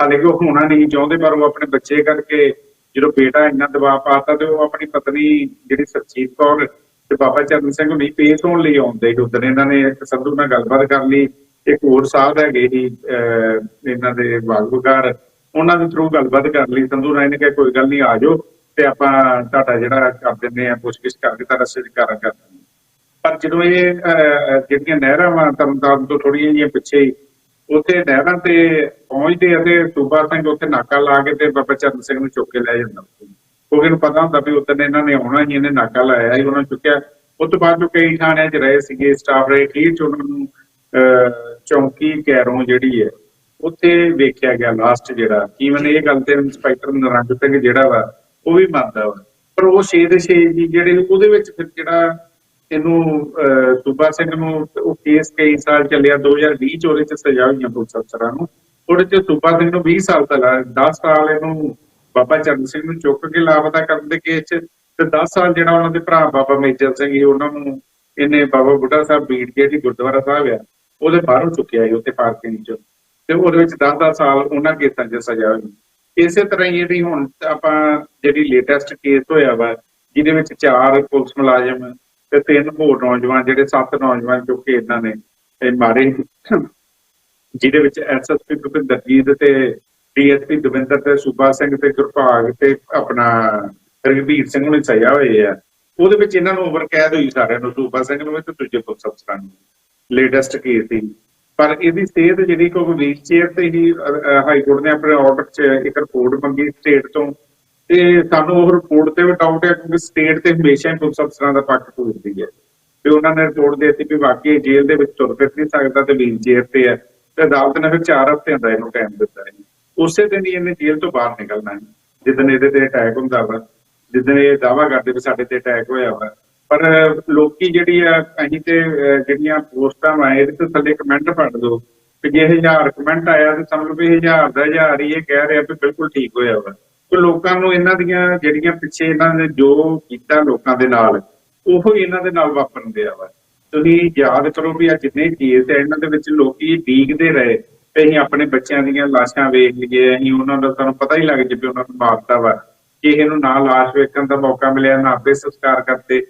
ਹਾਲੇ ਉਹ ਹੋਣਾ ਨਹੀਂ ਚਾਹੁੰਦੇ ਪਰ ਉਹ ਆਪਣੇ ਬੱਚੇ ਕਰਕੇ ਜਦੋਂ ਬੇਟਾ ਇੰਨਾ ਦਬਾਅ ਪਾਤਾ ਤੇ ਉਹ ਆਪਣੀ ਪਤਨੀ ਜਿਹੜੀ ਸਰਜੀਤ ਕੌਰ ਤੇ ਬਾਬਾ ਚਰਨ ਸਿੰਘ ਨਹੀਂ ਪੇਸ਼ ਹੋਣ ਲਈ ਆਉਂਦੇ ਸੀ। ਉਦੋਂ ਇਹਨਾਂ ਨੇ ਇੱਕ ਸੰਧੂ ਨਾਲ ਗੱਲਬਾਤ ਕਰ ਲਈ ਇੱਕ ਹੋਰ ਸਾਹਿਬ ਹੈਗੇ ਸੀ ਅਹ, ਇਹਨਾਂ ਦੇ ਬਾਗਵਕਾਰ ਉਹਨਾਂ ਦੇ ਥਰੂ ਗੱਲਬਾਤ ਕਰ ਲਈ। ਸੰਧੂ ਰਾਏ ਨੇ ਕਿਹਾ ਕੋਈ ਗੱਲ ਨਹੀਂ ਆ ਜਾਓ ਤੇ ਆਪਾਂ ਤੁਹਾਡਾ ਜਿਹੜਾ ਕਰ ਦਿੰਦੇ ਆ ਪੁੱਛਗਿੱਛ ਕਰਕੇ ਤੁਹਾਡਾ ਸਵੀਕਾਰ ਕਰ ਦਿੰਦੇ ਪਰ ਜਦੋਂ ਇਹ ਜਿਹੜੀਆਂ ਨਹਿਰਾਂ ਵਾ ਤਰਨਤਾਰਨ ਤੋਂ ਥੋੜੀਆਂ ਜਿਹੀਆਂ ਪਿੱਛੇ ਉੱਥੇ ਨਹਿਰਾਂ ਤੇ ਪਹੁੰਚਦੇ ਆ ਸੂਬਾ ਸਿੰਘ ਉੱਥੇ ਨਾਕਾ ਲਾ ਕੇ ਤੇ ਬਾਬਾ ਚਰਨ ਸਿੰਘ ਨੂੰ ਚੁੱਕ ਕੇ ਲੈ ਜਾਂਦਾ। ਕਿਉਂਕਿ ਇਹਨੂੰ ਪਤਾ ਹੁੰਦਾ ਵੀ ਉਦੋਂ ਇਹਨਾਂ ਨੇ ਆਉਣਾ ਹੀ, ਇਹਨੇ ਨਾਕਾ ਲਾਇਆ ਹੀ, ਉਹਨਾਂ ਚੁੱਕਿਆ। ਉਸ ਤੋਂ ਬਾਅਦ ਜੋ ਕਈ ਥਾਣਿਆਂ 'ਚ ਰਹੇ ਸੀਗੇ ਸਟਾਫ ਰਹੇ ਠੀਕ ਚ ਉਹਨਾਂ ਨੂੰ ਚੌਂਕੀ ਕੈਰੋਂ ਜਿਹੜੀ ਹੈ, ਉੱਥੇ ਵੇਖਿਆ ਗਿਆ ਲਾਸਟ ਜਿਹੜਾ। ਈਵਨ ਇਹ ਗੱਲ ਤੇ ਇੰਸਪੈਕਟਰ ਨਰੰਗ ਸਿੰਘ ਜਿਹੜਾ ਵਾ, ਉਹ ਵੀ ਮੰਨਦਾ ਵਾ। ਪਰ ਉਹ ਛੇ ਦੇ ਛੇ ਜੀ ਜਿਹੜੇ, ਉਹਦੇ ਵਿੱਚ ਫਿਰ ਜਿਹੜਾ ਇਹਨੂੰ ਅਹ, ਸੂਬਾ ਸਿੰਘ ਨੂੰ ਉਹ ਕੇਸ ਕਈ ਸਾਲ ਚੱਲਿਆ 2020 ਚ ਉਹਦੇ ਚ ਸਜ਼ਾ ਹੋਈਆਂ ਪੁਲਿਸ ਅਫਸਰਾਂ ਨੂੰ। ਉਹਦੇ ਚ ਸੂਬਾ ਸਿੰਘ ਨੂੰ 20 ਸਾਲ ਤੱਕ 10 ਸਾਲ ਇਹਨੂੰ ਬਾਬਾ ਚਰਨ ਸਿੰਘ ਨੂੰ ਚੁੱਕ ਕੇ ਲਾਪਤਾ ਕਰਨ ਦੇ ਕੇਸ ਚ ਤੇ 10 ਸਾਲ ਜਿਹੜਾ ਉਹਨਾਂ ਦੇ ਭਰਾ ਬਾਬਾ ਮੇਜਰ ਸਿੰਘ ਸੀ ਉਹਨਾਂ ਨੂੰ ਇਹਨੇ ਬਾਬਾ ਬੁੱਢਾ ਸਾਹਿਬ ਬੀੜ ਜਿਹੜੀ ਗੁਰਦੁਆਰਾ ਸਾਹਿਬ ਆ ਉਹਦੇ ਬਾਹਰੋਂ ਚੁੱਕਿਆ ਸੀ ਉੱਥੇ ਪਾਰਕਿੰਗ ਚ। ਤੇ ਉਹਦੇ ਵਿੱਚ 10-10 ਸਾਲ ਉਹਨਾਂ ਕੇਸਾਂ 'ਚ ਸਜ਼ਾ ਹੋਈ। ਇਸੇ ਤਰ੍ਹਾਂ ਹੀ ਇਹਦੀ ਹੁਣ ਆਪਾਂ ਜਿਹੜੀ ਲੇਟੈਸਟ ਕੇਸ ਹੋਇਆ ਵਾ ਜਿਹਦੇ ਵਿੱਚ ਚਾਰ ਪੁਲਿਸ ਮੁਲਾਜ਼ਮ ਤੇ ਤਿੰਨ ਹੋਰ ਨੌਜਵਾਨ, ਜਿਹੜੇ ਸੱਤ ਨੌਜਵਾਨ ਜੋ ਕਿ ਇਹਨਾਂ ਨੇ ਇਹ ਮਾਰੇ ਜਿਹਦੇ ਵਿੱਚ ਐਸਐਸਪੀ ਭੁਪਿੰਦਰਜੀਤ ਤੇ ਡੀਐਸਪੀ ਦਵਿੰਦਰ ਤੇ ਸੂਬਾ ਸਿੰਘ ਤੇ ਗੁਰਭਾਗ ਤੇ ਆਪਣਾ ਰਘਬੀਰ ਸਿੰਘ ਨੂੰ ਸਜ਼ਾ ਹੋਈ ਆ। ਉਹਦੇ ਵਿੱਚ ਇਹਨਾਂ ਨੂੰ ਓਵਰ ਕੈਦ ਹੋਈ ਸਾਰਿਆਂ ਨੂੰ, ਸੂਬਾ ਸਿੰਘ ਨੂੰ ਤੇ ਦੂਜੇ ਪੁਲਿਸ ਅਫਸਰਾਂ ਨੂੰ ਲੇਟੈਸਟ ਕੇਸ ਸੀ। ਪਰ ਇਹਦੀ ਸਿਹਤ ਜਿਹੜੀ ਕੋਈ ਵੀਲ ਚੇਅਰ ਤੇ ਹੀ ਹਾਈ ਕੋਰਟ ਨੇ ਆਪਣੇ ਆਰਡਰ 'ਚ ਇੱਕ ਰਿਪੋਰਟ ਮੰਗੀ ਸਟੇਟ ਤੋਂ। ਤੇ ਸਾਨੂੰ ਉਹ ਰਿਪੋਰਟ ਤੇ ਵੀ ਡਾਊਟ ਹੈ ਕਿਉਂਕਿ ਸਟੇਟ ਤੇ ਹਮੇਸ਼ਾ ਹੀ ਪੁਲਿਸ ਅਫਸਰਾਂ ਦਾ ਪੱਖ ਪੂਰਦੀ ਹੈ। ਤੇ ਉਹਨਾਂ ਨੇ ਰਿਪੋਰਟ ਦੇ ਦਿੱਤੀ ਵੀ ਵਾਕਈ ਜੇਲ੍ਹ ਦੇ ਵਿੱਚ ਤੁਰ ਫਿਰ ਨਹੀਂ ਸਕਦਾ ਤੇ ਵੀਲ ਚੇਅਰ ਤੇ ਹੈ। ਤੇ ਅਦਾਲਤ ਨੇ ਫਿਰ 4 ਹਫ਼ਤਿਆਂ ਦਾ ਇਹਨੂੰ ਟਾਈਮ ਦਿੱਤਾ ਹੈ। ਉਸੇ ਦਿਨ ਹੀ ਇਹਨੇ ਜੇਲ੍ਹ ਤੋਂ ਬਾਹਰ ਨਿਕਲਣਾ ਹੈ। ਜਿੱਦਣ ਇਹਦੇ ਤੇ ਅਟੈਕ ਹੁੰਦਾ ਵਾ, ਜਿੱਦਣ ਇਹ ਦਾਵਾ ਕਰਦੇ ਵੀ ਸਾਡੇ ਤੇ ਅਟੈਕ ਹੋਇਆ ਵਾ। ਪਰ ਲੋਕੀ ਜਿਹੜੀ ਆ, ਅਸੀਂ ਤੇ ਜਿਹੜੀਆਂ ਪੋਸਟਾਂ ਆਏ ਇਹਦੇ ਤੇ ਥੱਲੇ ਕਮੈਂਟ ਪੜ ਦੋ ਕਿ ਜੇ ਹਜ਼ਾਰ ਕਮੈਂਟ ਆਇਆ ਤੇ ਸਮਝ ਲਓ ਵੀ ਹਜ਼ਾਰ ਦਾ ਹਜ਼ਾਰ ਹੀ ਇਹ ਕਹਿ ਰਿਹਾ ਵੀ ਬਿਲਕੁਲ ਠੀਕ ਹੋਇਆ ਵਾ। ਲੋਕਾਂ ਨੂੰ ਇਹਨਾਂ ਦੀਆਂ ਜਿਹੜੀਆਂ ਪਿੱਛੇ ਇਹਨਾਂ ਨੇ ਜੋ ਕੀਤਾ ਲੋਕਾਂ ਦੇ ਨਾਲ, ਉਹ ਇਹਨਾਂ ਦੇ ਨਾਲ ਵਾਪਰਨ ਦਿਆ ਵਾ। ਤੁਸੀਂ ਯਾਦ ਕਰੋ ਵੀ ਆ ਜਿੰਨੇ ਕੇਸ ਹੈ ਇਹਨਾਂ ਦੇ ਵਿੱਚ ਲੋਕੀ ਡੀਕਦੇ ਰਹੇ ਤੇ ਅਸੀਂ ਆਪਣੇ ਬੱਚਿਆਂ ਦੀਆਂ ਲਾਸ਼ਾਂ ਵੇਖ ਲਈਏ, ਅਸੀਂ ਉਹਨਾਂ ਦਾ ਤੁਹਾਨੂੰ ਪਤਾ ਹੀ ਲੱਗ ਜੇ ਵੀ ਉਹਨਾਂ ਨੂੰ ਮਾਰਤਾ ਵਾ। ਕਿਸੇ ਨੂੰ ਨਾ ਲਾਸ਼ ਵੇਖਣ ਦਾ ਮੌਕਾ ਮਿਲਿਆ, ਨਾ ਆਪੇ ਸੰਸਕਾਰ ਕਰਤੇ।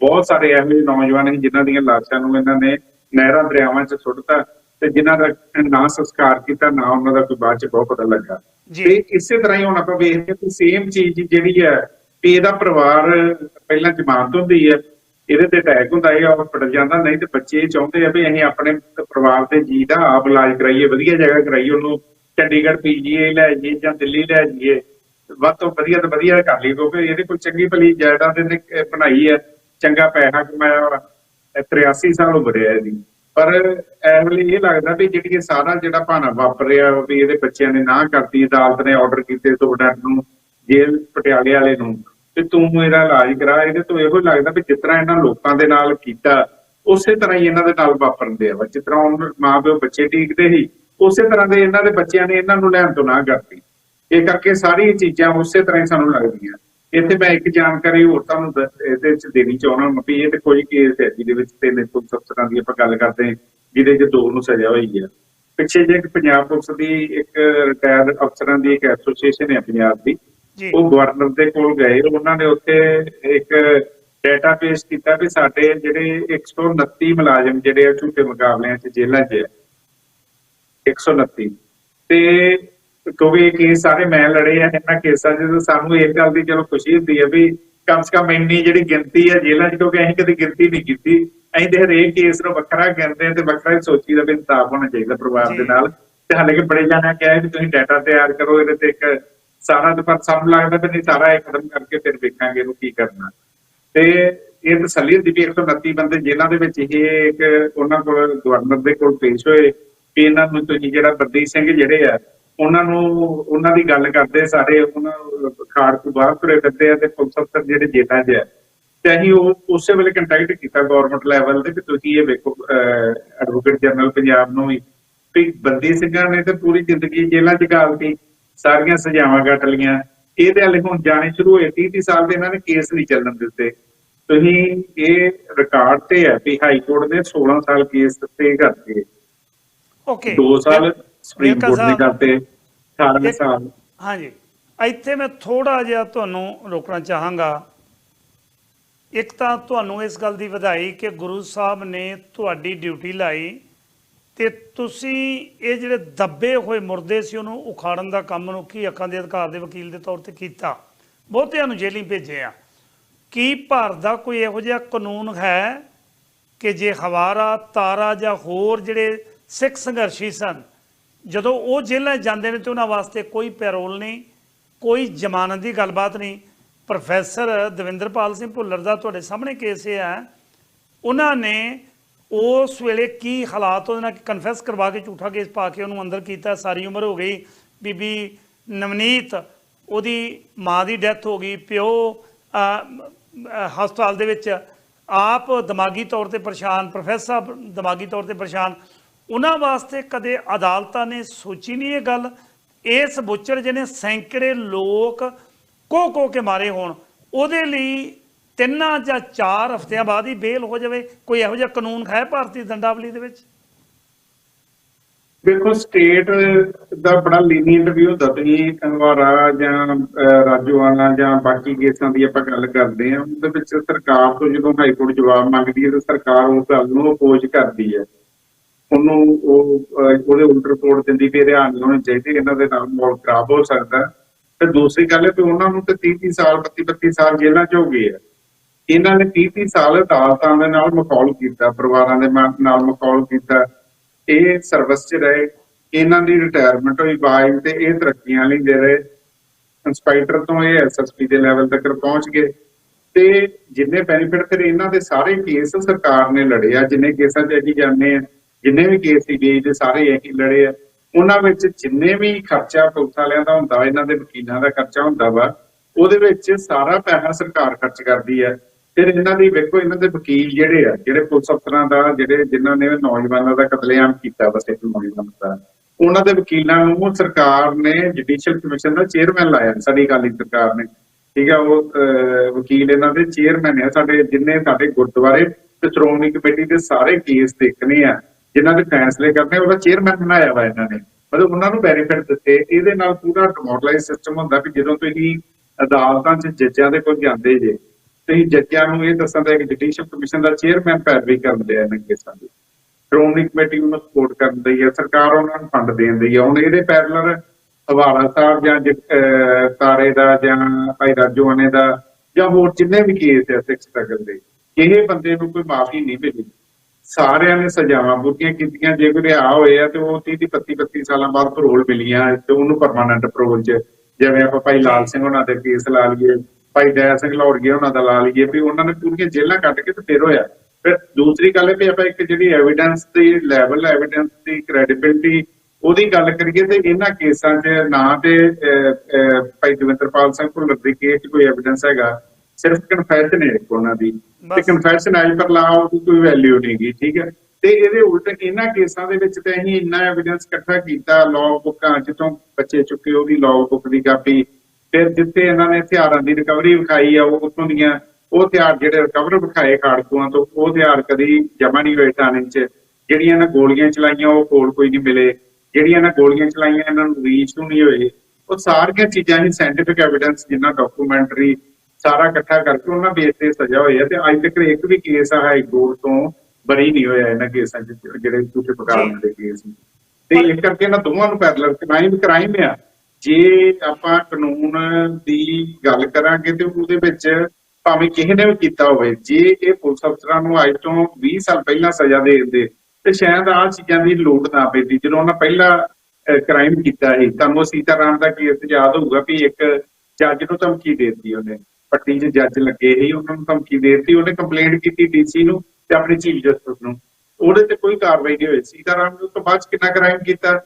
ਬਹੁਤ ਸਾਰੇ ਇਹੋ ਜਿਹੇ ਨੌਜਵਾਨ ਨੇ ਜਿਨ੍ਹਾਂ ਦੀਆਂ ਲਾਸ਼ਾਂ ਨੂੰ ਇਹਨਾਂ ਨੇ ਨਹਿਰਾਂ, ਦਰਿਆਵਾਂ 'ਚ ਸੁੱਟਤਾ ਤੇ ਜਿਨ੍ਹਾਂ ਦਾ ਨਾ ਸੰਸਕਾਰ ਕੀਤਾ, ਨਾ ਉਹਨਾਂ ਦਾ ਕੋਈ ਬਾਅਦ 'ਚ ਬਹੁਤ ਪਤਾ ਲੱਗਾ। ਤੇ ਇਸੇ ਤਰ੍ਹਾਂ ਹੀ ਹੁਣ ਆਪਾਂ ਵੇਖਦੇ ਕਿ ਸੇਮ ਚੀਜ਼ ਜਿਹੜੀ ਹੈ, ਵੀ ਇਹਦਾ ਪਰਿਵਾਰ ਪਹਿਲਾਂ ਜ਼ਮਾਨਤ ਹੁੰਦੀ ਹੈ, ਇਹਦੇ ਤੇ ਅਟੈਕ ਹੁੰਦਾ ਹੈ ਹਸਪੀਟਲ ਜਾਂਦਾ, ਨਹੀਂ ਤੇ ਬੱਚੇ ਚਾਹੁੰਦੇ ਆ ਵੀ ਅਸੀਂ ਆਪਣੇ ਪਰਿਵਾਰ ਦੇ ਜੀ ਦਾ ਆਪ ਇਲਾਜ ਕਰਾਈਏ, ਵਧੀਆ ਜਗ੍ਹਾ ਕਰਾਈਏ, ਉਹਨੂੰ ਚੰਡੀਗੜ੍ਹ ਪੀਜੀਆਈ ਲੈ ਜਾਈਏ ਜਾਂ ਦਿੱਲੀ ਲੈ ਜਾਈਏ ਵੱਧ ਤੋਂ ਵਧੀਆ ਤੋਂ ਵਧੀਆ ਕਰ ਲਈ ਕਿਉਂਕਿ ਇਹਦੇ ਕੋਲ ਚੰਗੀ ਭਲੀ ਜਾਇਦਾਦ ਇਹਨੇ ਬਣਾਈ ਹੈ, ਚੰਗਾ ਪੈਸਾ ਕਮਾਇਆ ਵਾ। 83 ਸਾਲ ਉਮਰ ਹੈ ਇਹਦੀ ਪਰ ਇਹ ਵੇਲੇ ਇਹ ਲੱਗਦਾ ਵੀ ਜਿਹੜੀ ਇਹ ਸਾਰਾ ਜਿਹੜਾ ਭਾਣਾ ਵਾਪਰਿਆ ਵੀ ਇਹਦੇ ਬੱਚਿਆਂ ਨੇ ਨਾ ਕਰਤੀ, ਅਦਾਲਤ ਨੇ ਆਰਡਰ ਕੀਤੇ ਸੁਪਰਡੈਂਟ ਨੂੰ, ਜੇਲ੍ਹ ਪਟਿਆਲੇ ਵਾਲੇ ਨੂੰ, ਤੇ ਤੂੰ ਇਹਦਾ ਇਲਾਜ ਕਰਾ, ਇਹਦੇ ਤੋਂ ਇਹੋ ਲੱਗਦਾ ਵੀ ਜਿਸ ਤਰ੍ਹਾਂ ਇਹਨਾਂ ਲੋਕਾਂ ਦੇ ਨਾਲ ਕੀਤਾ, ਉਸੇ ਤਰ੍ਹਾਂ ਹੀ ਇਹਨਾਂ ਦੇ ਨਾਲ ਵਾਪਰਦੇ ਆ ਜਿਸ ਤਰ੍ਹਾਂ ਉਹਨਾਂ ਮਾਂ ਪਿਓ ਬੱਚੇ ਟੀਕਦੇ ਸੀ, ਉਸੇ ਤਰ੍ਹਾਂ ਦੇ ਇਹਨਾਂ ਦੇ ਬੱਚਿਆਂ ਨੇ ਇਹਨਾਂ ਨੂੰ ਲੈਣ ਤੋਂ ਨਾ ਕਰਤੀ। ਇਹ ਕਰਕੇ ਸਾਰੀਆਂ ਚੀਜ਼ਾਂ ਉਸੇ ਤਰ੍ਹਾਂ ਹੀ ਸਾਨੂੰ ਲੱਗਦੀਆਂ। ਇੱਥੇ ਮੈਂ ਇੱਕ ਜਾਣਕਾਰੀ ਹੋਰ ਤੁਹਾਨੂੰ ਇਹਦੇ ਵਿੱਚ ਦੇਣੀ ਚਾਹੁੰਦਾ ਹਾਂ ਵੀ ਇਹ ਤੇ ਕੋਈ ਕੇਸ ਹੈ ਜਿਹਦੇ ਵਿੱਚ ਤਿੰਨ ਪੁਲਿਸ ਅਫਸਰਾਂ ਦੀ ਆਪਾਂ ਗੱਲ ਕਰਦੇ ਜਿਹਦੇ 'ਚ ਦੋ ਨੂੰ ਸਜ਼ਾ ਹੋਈ ਹੈ ਪਿੱਛੇ ਜੇ ਇੱਕ ਪੰਜਾਬ ਪੁਲਿਸ ਦੀ ਇੱਕ ਰਿਟਾਇਰ ਅਫਸਰਾਂ ਦੀ ਇੱਕ ਐਸੋਸੀਏਸ਼ਨ ਹੈ ਪੰਜਾਬ ਦੀ। ਉਹ ਗਵਰਨਰ ਦੇ ਕੋਲ ਗਏ ਉਹਨਾਂ ਨੇ ਉੱਥੇ ਇੱਕ ਡਾਟਾ ਪੇਸ਼ ਕੀਤਾ ਵੀ ਸਾਡੇ ਜਿਹੜੇ 129 ਮੁਲਾਜ਼ਮ ਜਿਹੜੇ ਆ ਝੂਠੇ ਮੁਕਾਬਲਿਆਂ 'ਚ ਜੇਲ੍ਹਾਂ 'ਚ ਆ। 129 ਤੇ ਕਿਉਂਕਿ ਇਹ ਕੇਸ ਸਾਰੇ ਮੈਂ ਲੜੇ ਆ ਇਹਨਾਂ ਕੇਸਾਂ 'ਚ ਸਾਨੂੰ ਇਹ ਗੱਲ ਦੀ ਚਲੋ ਖੁਸ਼ੀ ਹੁੰਦੀ ਹੈ ਵੀ ਕਮ ਸੇ ਕਮ ਇੰਨੀ ਜਿਹੜੀ ਗਿਣਤੀ ਹੈ ਜੇਲ੍ਹਾਂ 'ਚ ਕਿਉਂਕਿ ਅਸੀਂ ਕਦੇ ਗਿਣਤੀ ਨਹੀਂ ਕੀਤੀ। ਅਸੀਂ ਤੇ ਹਰੇਕ ਕੇਸ ਨੂੰ ਵੱਖਰਾ ਆ ਤੇ ਵੱਖਰਾ ਹੀ ਸੋਚੀਦਾ ਵੀ ਇਨਸਾਫ ਹੋਣਾ ਚਾਹੀਦਾ ਪਰਿਵਾਰ ਦੇ। ਨਾਲ। ਤੇ ਹਾਲੇ ਕਿ ਬੜੇ ਜਾਣਿਆਂ ਕਿਹਾ ਹੈ ਕਿ ਤੁਸੀਂ ਡਾਟਾ ਤਿਆਰ ਕਰੋ ਇਹਦੇ ਤੇ ਇੱਕ ਸਾਰਾ ਤੇ ਪਰ ਸਾਨੂੰ ਲੱਗਦਾ ਵੀ ਨਹੀਂ ਸਾਰਾ ਇਹ ਖਤਮ ਕਰਕੇ ਫਿਰ ਵੇਖਾਂਗੇ ਇਹਨੂੰ ਕੀ ਕਰਨਾ। ਤੇ ਇਹ ਤਸੱਲੀ ਹੁੰਦੀ ਵੀ 129 ਬੰਦੇ ਜਿਨ੍ਹਾਂ ਦੇ ਵਿੱਚ ਇਹ ਇੱਕ ਉਹਨਾਂ ਕੋਲ ਗਵਰਨਰ ਦੇ ਕੋਲ ਪੇਸ਼ ਹੋਏ ਵੀ ਇਹਨਾਂ ਨੂੰ ਤੁਸੀਂ ਜਿਹੜਾ ਬੱਦੀ ਸਿੰਘ ਜਿਹੜੇ ਆ ਉਹਨਾਂ ਨੂੰ ਉਹਨਾਂ ਦੀ ਗੱਲ ਕਰਦੇ ਸਾਰੇ ਉਹਨਾਂ ਖਾੜ ਤੋਂ ਬਾਹਰ ਤੁਰੇ ਫਿਰਦੇ ਆ ਤੇ ਪੁਲਿਸ ਅਫਸਰ ਜਿਹੜੇ ਜੇਲ੍ਹਾਂ 'ਚ ਆ ਤੇ ਅਸੀਂ ਉਹ ਉਸੇ ਵੇਲੇ ਕੰਟੈਕਟ ਕੀਤਾ ਗਵਰਨਮੈਂਟ ਲੈਵਲ ਤੇ ਕਿ ਤੁਸੀਂ ਇਹ ਵੇਖੋ ਐਡਵੋਕੇਟ ਜਨਰਲ ਪੰਜਾਬ ਨੂੰ ਵੀ ਵੀ ਬੰਦੀ ਸਿੰਘਾਂ ਨੇ ਤੇ ਪੂਰੀ ਜ਼ਿੰਦਗੀ ਜੇਲ੍ਹਾਂ 'ਚ ਗਾਲਤੀ ਸਾਰੀਆਂ ਸਜ਼ਾਵਾਂ ਕੱਟ ਲੀਆਂ ਇਹਦੇ ਹਲੇ ਹੁਣ ਜਾਣੇ ਸ਼ੁਰੂ ਹੋਏ 30 30 ਸਾਲ ਦੇ ਇਹਨਾਂ ਨੇ ਕੇਸ ਨਹੀਂ ਚੱਲਣ ਦਿੱਤੇ। ਤੁਸੀਂ ਇਹ ਰਿਕਾਰਡ ਤੇ ਹੈ ਵੀ ਹਾਈ ਕੋਰਟ ਨੇ 16 ਸਾਲ ਕੇਸ ਤੇ ਕਰਤੇ ਓਕੇ 2 ਸਾਲ ਸੁਪਰੀਮ ਕੋਰਟ ਨੇ ਕਰਤੇ 18 ਇੱਕ- ਸਾਲ। ਹਾਂਜੀ। ਇੱਥੇ ਮੈਂ ਥੋੜਾ ਜਿਹਾ ਤੁਹਾਨੂੰ ਰੋਕਣਾ ਚਾਹਾਂਗਾ। ਇੱਕ ਤਾਂ ਤੁਹਾਨੂੰ ਇਸ ਗੱਲ ਦੀ ਵਧਾਈ ਕਿ ਗੁਰੂ ਸਾਹਿਬ ਨੇ ਤੁਹਾਡੀ ਡਿਊਟੀ ਲਾਈ ਤੇ ਤੁਸੀਂ ਇਹ ਜਿਹੜੇ ਦੱਬੇ ਹੋਏ ਮੁਰਦੇ ਸੀ ਉਹਨੂੰ ਉਖਾੜਨ ਦਾ ਕੰਮ ਨੂੰ ਕੀ ਅੱਖਾਂ ਦੇ ਅਧਿਕਾਰ ਦੇ ਵਕੀਲ ਦੇ ਤੌਰ ਤੇ ਕੀਤਾ? ਬਹੁਤਿਆਂ ਨੂੰ ਜੇਲ੍ਹੀਂ ਭੇਜਿਆ ਕੀ ਭਾਰਤ ਦਾ ਕੋਈ ਇਹੋ ਜਿਹਾ ਕਾਨੂੰਨ ਹੈ ਕਿ ਜੇ ਹਵਾਰਾ ਤਾਰਾ ਜਾਂ ਹੋਰ ਜਿਹੜੇ ਸਿੱਖ ਸੰਘਰਸ਼ੀ ਸਨ ਜਦੋਂ ਉਹ ਜੇਲ੍ਹਾਂ ਜਾਂਦੇ ਨੇ ਤੇ ਉਹਨਾਂ ਵਾਸਤੇ ਕੋਈ ਪੈਰੋਲ ਨਹੀਂ, ਕੋਈ ਜ਼ਮਾਨਤ ਦੀ ਗੱਲਬਾਤ ਨਹੀਂ। ਪ੍ਰੋਫੈਸਰ ਦਵਿੰਦਰਪਾਲ ਸਿੰਘ ਭੁੱਲਰ ਦਾ ਤੁਹਾਡੇ ਸਾਹਮਣੇ ਕੇਸ ਇਹ ਹੈ। ਉਹਨਾਂ ਨੇ ਉਸ ਵੇਲੇ ਕੀ ਹਾਲਾਤ ਉਹਦੇ ਨਾਲ ਕਨਫੈਸ ਕਰਵਾ ਕੇ ਝੂਠਾ ਕੇਸ ਪਾ ਕੇ ਉਹਨੂੰ ਅੰਦਰ ਕੀਤਾ, ਸਾਰੀ ਉਮਰ ਹੋ ਗਈ। ਬੀਬੀ ਨਵਨੀਤ, ਉਹਦੀ ਮਾਂ ਦੀ ਡੈਥ ਹੋ ਗਈ, ਪਿਓ ਹਸਪਤਾਲ ਦੇ ਵਿੱਚ ਆਪ ਦਿਮਾਗੀ ਤੌਰ ਤੇ ਪਰੇਸ਼ਾਨ ਪ੍ਰੋਫੈਸਰ ਸਾਹਿਬ ਦਿਮਾਗੀ ਤੌਰ ਤੇ ਪਰੇਸ਼ਾਨ। ਉਹਨਾਂ ਵਾਸਤੇ ਕਦੇ ਅਦਾਲਤਾਂ ਨੇ ਸੋਚੀ ਨਹੀਂ ਇਹ ਗੱਲ? ਇਸ ਬੁੱਚੜ ਜਿਹਨੇ ਸੈਂਕੜੇ ਲੋਕ ਕੋ ਕੋ ਕੇ ਮਾਰੇ ਹੋਣ, ਉਹਦੇ ਲਈ ਤਿੰਨਾਂ ਜਾਂ ਚਾਰ ਹਫ਼ਤਿਆਂ ਬਾਅਦ ਹੀ ਬੇਲ ਹੋ ਜਾਵੇ, ਕੋਈ ਇਹੋ ਜਿਹਾ ਕਾਨੂੰਨ ਹੈ ਭਾਰਤੀ ਦੰਡਾਵਲੀ ਦੇ ਵਿੱਚ? ਦੇਖੋ, ਸਟੇਟ ਦਾ ਬੜਾ ਲੀਨੀਅੰਟ ਵੀ ਹੁੰਦਾ, ਤੁਸੀਂ ਕੰਵਾਰਾ ਜਾਂ ਰਾਜੋਆਣਾ ਜਾਂ ਬਾਕੀ ਕੇਸਾਂ ਦੀ ਆਪਾਂ ਗੱਲ ਕਰਦੇ ਹਾਂ, ਉਹਦੇ ਵਿੱਚ ਸਰਕਾਰ ਤੋਂ ਜਦੋਂ ਹਾਈ ਕੋਰਟ ਜਵਾਬ ਮੰਗਦੀ ਹੈ, ਤਾਂ ਸਰਕਾਰ ਉਸ ਗੱਲ ਨੂੰ ਅਪੋਜ਼ ਕਰਦੀ ਹੈ। ਉਹਨੂੰ ਉਹ ਉਹਦੇ ਉਲਟ ਰਿਪੋਰਟ ਦਿੰਦੀ ਵੀ ਹਰਿਆਣ ਨਹੀਂ ਹੋਣੇ ਚਾਹੀਦੇ ਇਹਨਾਂ ਦੇ ਨਾਲ ਮਾਹੌਲ ਖਰਾਬ ਹੋ ਸਕਦਾ। ਤੇ ਦੂਸਰੀ ਗੱਲ ਹੈ ਕਿ ਉਹਨਾਂ ਨੂੰ ਤੇ 30 ਸਾਲ 32 32 ਸਾਲ ਜੇਲ੍ਹਾਂ 'ਚ ਹੋ ਗਏ ਆ। ਇਹਨਾਂ ਨੇ 30 30 ਸਾਲ ਅਦਾਲਤਾਂ ਦੇ ਨਾਲ ਮਖੌਲ ਕੀਤਾ, ਪਰਿਵਾਰਾਂ ਦੇ ਨਾਲ ਮਖੌਲ ਕੀਤਾ। ਇਹ ਸਰਵਿਸ 'ਚ ਰਹੇ, ਇਹਨਾਂ ਦੀ ਰਿਟਾਇਰਮੈਂਟ ਹੋਈ ਬਾਅਦ ਤੇ ਇਹ ਤਰੱਕੀਆਂ ਲਈ ਦੇ ਰਹੇ। ਇੰਸਪੈਕਟਰ ਤੋਂ ਇਹ ਐਸਐਸਪੀ ਦੇ ਲੈਵਲ ਤੱਕ ਪਹੁੰਚ ਗਏ। ਤੇ ਜਿੰਨੇ ਬੈਨੀਫਿਟ ਫਿਰ ਇਹਨਾਂ ਦੇ ਸਾਰੇ ਕੇਸ ਸਰਕਾਰ ਨੇ ਲੜੇ ਆ, ਜਿੰਨੇ ਕੇਸਾਂ 'ਚ ਅਸੀਂ ਜਾਂਦੇ ਆ। ਜਿੰਨੇ ਵੀ ਕੇਸ ਸੀਬੀਆਈ ਦੇ ਸਾਰੇ ਇਹੀ ਲੜੇ ਆ ਉਹਨਾਂ ਵਿੱਚ ਜਿੰਨੇ ਵੀ ਖਰਚਾ ਪੁਲਿਸ ਵਾਲਿਆਂ ਦਾ ਹੁੰਦਾ ਇਹਨਾਂ ਦੇ ਵਕੀਲਾਂ ਦਾ ਖਰਚਾ ਹੁੰਦਾ ਵਾ ਉਹਦੇ ਵਿੱਚ ਸਾਰਾ ਪੈਸਾ ਸਰਕਾਰ ਖਰਚ ਕਰਦੀ ਹੈ ਫਿਰ ਇਹਨਾਂ ਦੀ ਵੇਖੋ ਇਹਨਾਂ ਦੇ ਵਕੀਲ ਜਿਹੜੇ ਆ ਜਿਹੜੇ ਪੁਲਿਸ ਅਫਸਰਾਂ ਦਾ ਜਿਹੜੇ ਜਿਨ੍ਹਾਂ ਨੇ ਨੌਜਵਾਨਾਂ ਦਾ ਕਤਲੇਆਮ ਕੀਤਾ ਵਾ ਨੌਜਵਾਨਾਂ ਦਾ ਉਹਨਾਂ ਦੇ ਵਕੀਲਾਂ ਨੂੰ ਸਰਕਾਰ ਨੇ ਜੁਡੀਸ਼ੀਅਲ ਕਮਿਸ਼ਨ ਦਾ ਚੇਅਰਮੈਨ ਲਾਇਆ ਸਾਡੀ ਅਕਾਲੀ ਸਰਕਾਰ ਨੇ। ਠੀਕ ਆ ਉਹ ਅਹ, ਵਕੀਲ ਇਹਨਾਂ ਦੇ ਚੇਅਰਮੈਨ ਆ ਸਾਡੇ ਜਿੰਨੇ ਸਾਡੇ ਗੁਰਦੁਆਰੇ ਤੇ ਸ਼੍ਰੋਮਣੀ ਕਮੇਟੀ ਦੇ ਸਾਰੇ ਕੇਸ ਦੇਖਣੇ ਆ। ਜਿਨ੍ਹਾਂ ਦੇ ਫੈਸਲੇ ਕਰਨੇ, ਉਹਦਾ ਚੇਅਰਮੈਨ ਬਣਾਇਆ ਵਾ ਇਹਨਾਂ ਨੇ। ਮਤਲਬ ਉਹਨਾਂ ਨੂੰ ਬੈਨੀਫਿਟ ਦਿੱਤੇ। ਇਹਦੇ ਨਾਲ ਪੂਰਾ ਡਿਮੋਰਲਾਈਜ਼ ਸਿਸਟਮ ਹੁੰਦਾ ਕਿ ਜਦੋਂ ਤੁਸੀਂ ਅਦਾਲਤਾਂ 'ਚ ਜੱਜਾਂ ਦੇ ਕੋਲ ਜਾਂਦੇ ਜੇ, ਤੁਸੀਂ ਜੱਜਾਂ ਨੂੰ ਇਹ ਦੱਸਣ ਦਾ ਜੁਡੀਸ਼ੀਅਲ ਕਮਿਸ਼ਨ ਦਾ ਚੇਅਰਮੈਨ ਪੈਰਵੀ ਕਰਦੇ ਆ ਇਹਨਾਂ ਕੇਸਾਂ ਦੀ। ਸ਼੍ਰੋਮਣੀ ਕਮੇਟੀ ਨੂੰ ਸਪੋਰਟ ਕਰਦੀ ਹੈ ਸਰਕਾਰ ਉਹਨਾਂ ਨੂੰ ਫੰਡ ਦੇਂਦੀ ਹੈ ਹੁਣ ਇਹਦੇ ਪੈਰਲਰ ਹਵਾਲਾ ਸਾਹਿਬ ਜਾਂ ਤਾਰੇ ਦਾ ਜਾਂ ਭਾਈ ਰਾਜੋਆਣੇ ਦਾ ਜਾਂ ਹੋਰ ਜਿੰਨੇ ਵੀ ਕੇਸ ਹੈ ਸਿੱਖ ਸਟਰਗਲ ਦੇ, ਇਹ ਬੰਦੇ ਨੂੰ ਕੋਈ ਮਾਫੀ ਨਹੀਂ ਮਿਲੀ ਸਾਰਿਆਂ ਨੇ ਸਜ਼ਾਵਾਂ ਪੂਰੀਆਂ ਕੀਤੀਆਂ, ਜੇ ਕੋਈ ਰਿਹਾ ਹੋਏ ਤੇ ਉਹ 30 30 32 32 ਸਾਲਾਂ ਬਾਅਦ ਪਰੋਲ ਮਿਲੀਆਂ ਤੇ ਉਹਨੂੰ ਪਰਮਾਨੈਂਟ ਪਰੋਲ 'ਚ। ਜਿਵੇਂ ਆਪਾਂ ਭਾਈ ਲਾਲ ਸਿੰਘ ਉਹਨਾਂ ਦੇ ਕੇਸ ਲਾ ਲਈਏ, ਭਾਈ ਦਇਆ ਸਿੰਘ ਲਾਹੌਰੀਆ ਉਹਨਾਂ ਦਾ ਲਾ ਲਈਏ, ਵੀ ਉਹਨਾਂ ਨੇ ਪੂਰੀਆਂ ਜੇਲ੍ਹਾਂ ਕੱਟ ਕੇ ਤੇ ਫਿਰ ਹੋਇਆ। ਫਿਰ ਦੂਸਰੀ ਗੱਲ ਇਹ ਵੀ ਆਪਾਂ ਇੱਕ ਜਿਹੜੀ ਐਵੀਡੈਂਸ ਦੀ ਲੈਵਲ ਐਵੀਡੈਂਸ ਦੀ ਕ੍ਰੈਡੀਬਿਲਟੀ ਉਹਦੀ ਗੱਲ ਕਰੀਏ ਤੇ ਇਹਨਾਂ ਕੇਸਾਂ 'ਚ ਨਾ ਤੇ ਭਾਈ ਦਵਿੰਦਰਪਾਲ ਸਿੰਘ ਭੁੱਲਰ ਦੇ ਕੇਸ 'ਚ ਕੋਈ ਐਵੀਡੈਂਸ ਹੈਗਾ। ਸਿਰਫ ਕਨਫੈਸ਼ਨ ਹੈ ਉਹਨਾਂ ਦੀ। ਤੇ। ਕਨਫੈਸ਼ਨ ਐਜ ਪਰ ਲਾ ਉਹਦੀ ਕੋਈ ਵੈਲਿਊ ਨਹੀਂਗੀ ਠੀਕ ਹੈ? ਤੇ ਇਹਦੇ ਉਲਟ ਇਹਨਾਂ ਕੇਸਾਂ ਦੇ ਵਿੱਚ ਤੇ ਅਸੀਂ ਇੰਨਾ ਐਵੀਡੈਂਸ ਇਕੱਠਾ ਕੀਤਾ ਲੌਗ ਬੁੱਕਾਂ ਜਿੱਥੋਂ ਬੱਚੇ ਚੁੱਕੇ ਉਹਦੀ ਲੌਗ ਬੁੱਕ ਦੀ ਕਾਪੀ ਫਿਰ ਜਿੱਥੇ ਇਹਨਾਂ ਨੇ ਹਥਿਆਰਾਂ ਦੀ ਰਿਕਵਰੀ ਵਿਖਾਈ ਆ ਉਹ ਉੱਥੋਂ ਦੀਆਂ ਉਹ ਹਥਿਆਰ ਜਿਹੜੇ ਰਿਕਵਰ ਵਿਖਾਏ ਖਾੜਕੂਆਂ ਤੋਂ ਉਹ ਹਥਿਆਰ ਕਦੀ ਜਮਾ ਨਹੀਂ ਹੋਏ ਥਾਣੇ 'ਚ। ਜਿਹੜੀਆਂ ਇਹਨਾਂ ਗੋਲੀਆਂ ਚਲਾਈਆਂ ਉਹ ਕੋਲ ਕੋਈ ਨਹੀਂ ਮਿਲੇ। ਜਿਹੜੀਆਂ ਇਹਨਾਂ ਗੋਲੀਆਂ ਚਲਾਈਆਂ ਇਹਨਾਂ ਨੂੰ ਰੀਚ ਨੂੰ ਨਹੀਂ ਹੋਏ। ਉਹ ਸਾਰੀਆਂ ਚੀਜ਼ਾਂ ਹੀ ਸਾਇੰਟੀਫਿਕ ਐਵੀਡੈਂਸ ਜਿੰਨਾ ਡਾਕੂਮੈਂਟਰੀ ਸਾਰਾ ਇਕੱਠਾ ਕਰਕੇ ਉਹਨਾਂ ਬੇਸ ਤੇ ਸਜ਼ਾ ਹੋਈ ਹੈ ਤੇ ਅੱਜ ਤੱਕ ਇੱਕ ਵੀ ਕੇਸ ਆ ਹਾਈ ਕੋਰਟ ਤੋਂ ਬਰੀ ਨਹੀਂ ਹੋਇਆ ਇਹਨਾਂ ਕੇਸਾਂ 'ਚ ਜਿਹੜੇ ਝੂਠੇ ਪਕਾਰ ਦੇ ਕੇਸ ਤੇ ਇਸ ਕਰਕੇ ਇਹਨਾਂ ਦੋਵਾਂ ਨੂੰ ਪੈਰਲਲ ਕ੍ਰਾਈਮ ਕ੍ਰਾਈਮ ਆ। ਜੇ ਆਪਾਂ ਕਾਨੂੰਨ ਦੀ ਗੱਲ ਕਰਾਂਗੇ ਤੇ ਉਹਦੇ ਵਿੱਚ ਭਾਵੇਂ ਕਿਸੇ ਨੇ ਵੀ ਕੀਤਾ ਹੋਵੇ ਜੇ ਇਹ ਪੁਲਿਸ ਅਫਸਰਾਂ ਨੂੰ ਅੱਜ ਤੋਂ 20 ਸਾਲ ਪਹਿਲਾਂ ਸਜ਼ਾ ਦੇ ਦਿੰਦੇ ਤੇ ਸ਼ਾਇਦ ਆਹ ਚੀਜ਼ਾਂ ਦੀ ਲੋੜ ਨਾ ਪੈਂਦੀ। ਜਦੋਂ ਉਹਨਾਂ ਪਹਿਲਾਂ ਕ੍ਰਾਈਮ ਕੀਤਾ ਸੀ ਤੁਹਾਨੂੰ ਸੀਤਾਰਾਮ ਦਾ ਕੇਸ ਯਾਦ ਹੋਊਗਾ ਵੀ ਇੱਕ ਜੱਜ ਨੂੰ ਧਮਕੀ ਦੇ ਦਿੱਤੀ ਉਹਨੇ। ਪੱਟੀ 'ਚ ਜੱਜ ਲੱਗੇ ਸੀ, ਉਹਨਾਂ ਨੂੰ ਧਮਕੀ ਦੇ ਉਹਨੇ ਕੰਪਲੇਂਟ ਕੀਤੀ ਡੀਸੀ ਨੂੰ ਤੇ ਆਪਣੀ ਚੀਫ ਜਸਟਿਸ ਨੂੰ। ਉਹਦੇ ਤੇ ਕੋਈ ਕਾਰਵਾਈ ਨਹੀਂ ਹੋਈ। ਸੀਤਾਰਾਮ ਨੇ ਉਸ ਤੋਂ ਬਾਅਦ ਕਿੰਨਾ ਕ੍ਰਾਈਮ ਕੀਤਾ?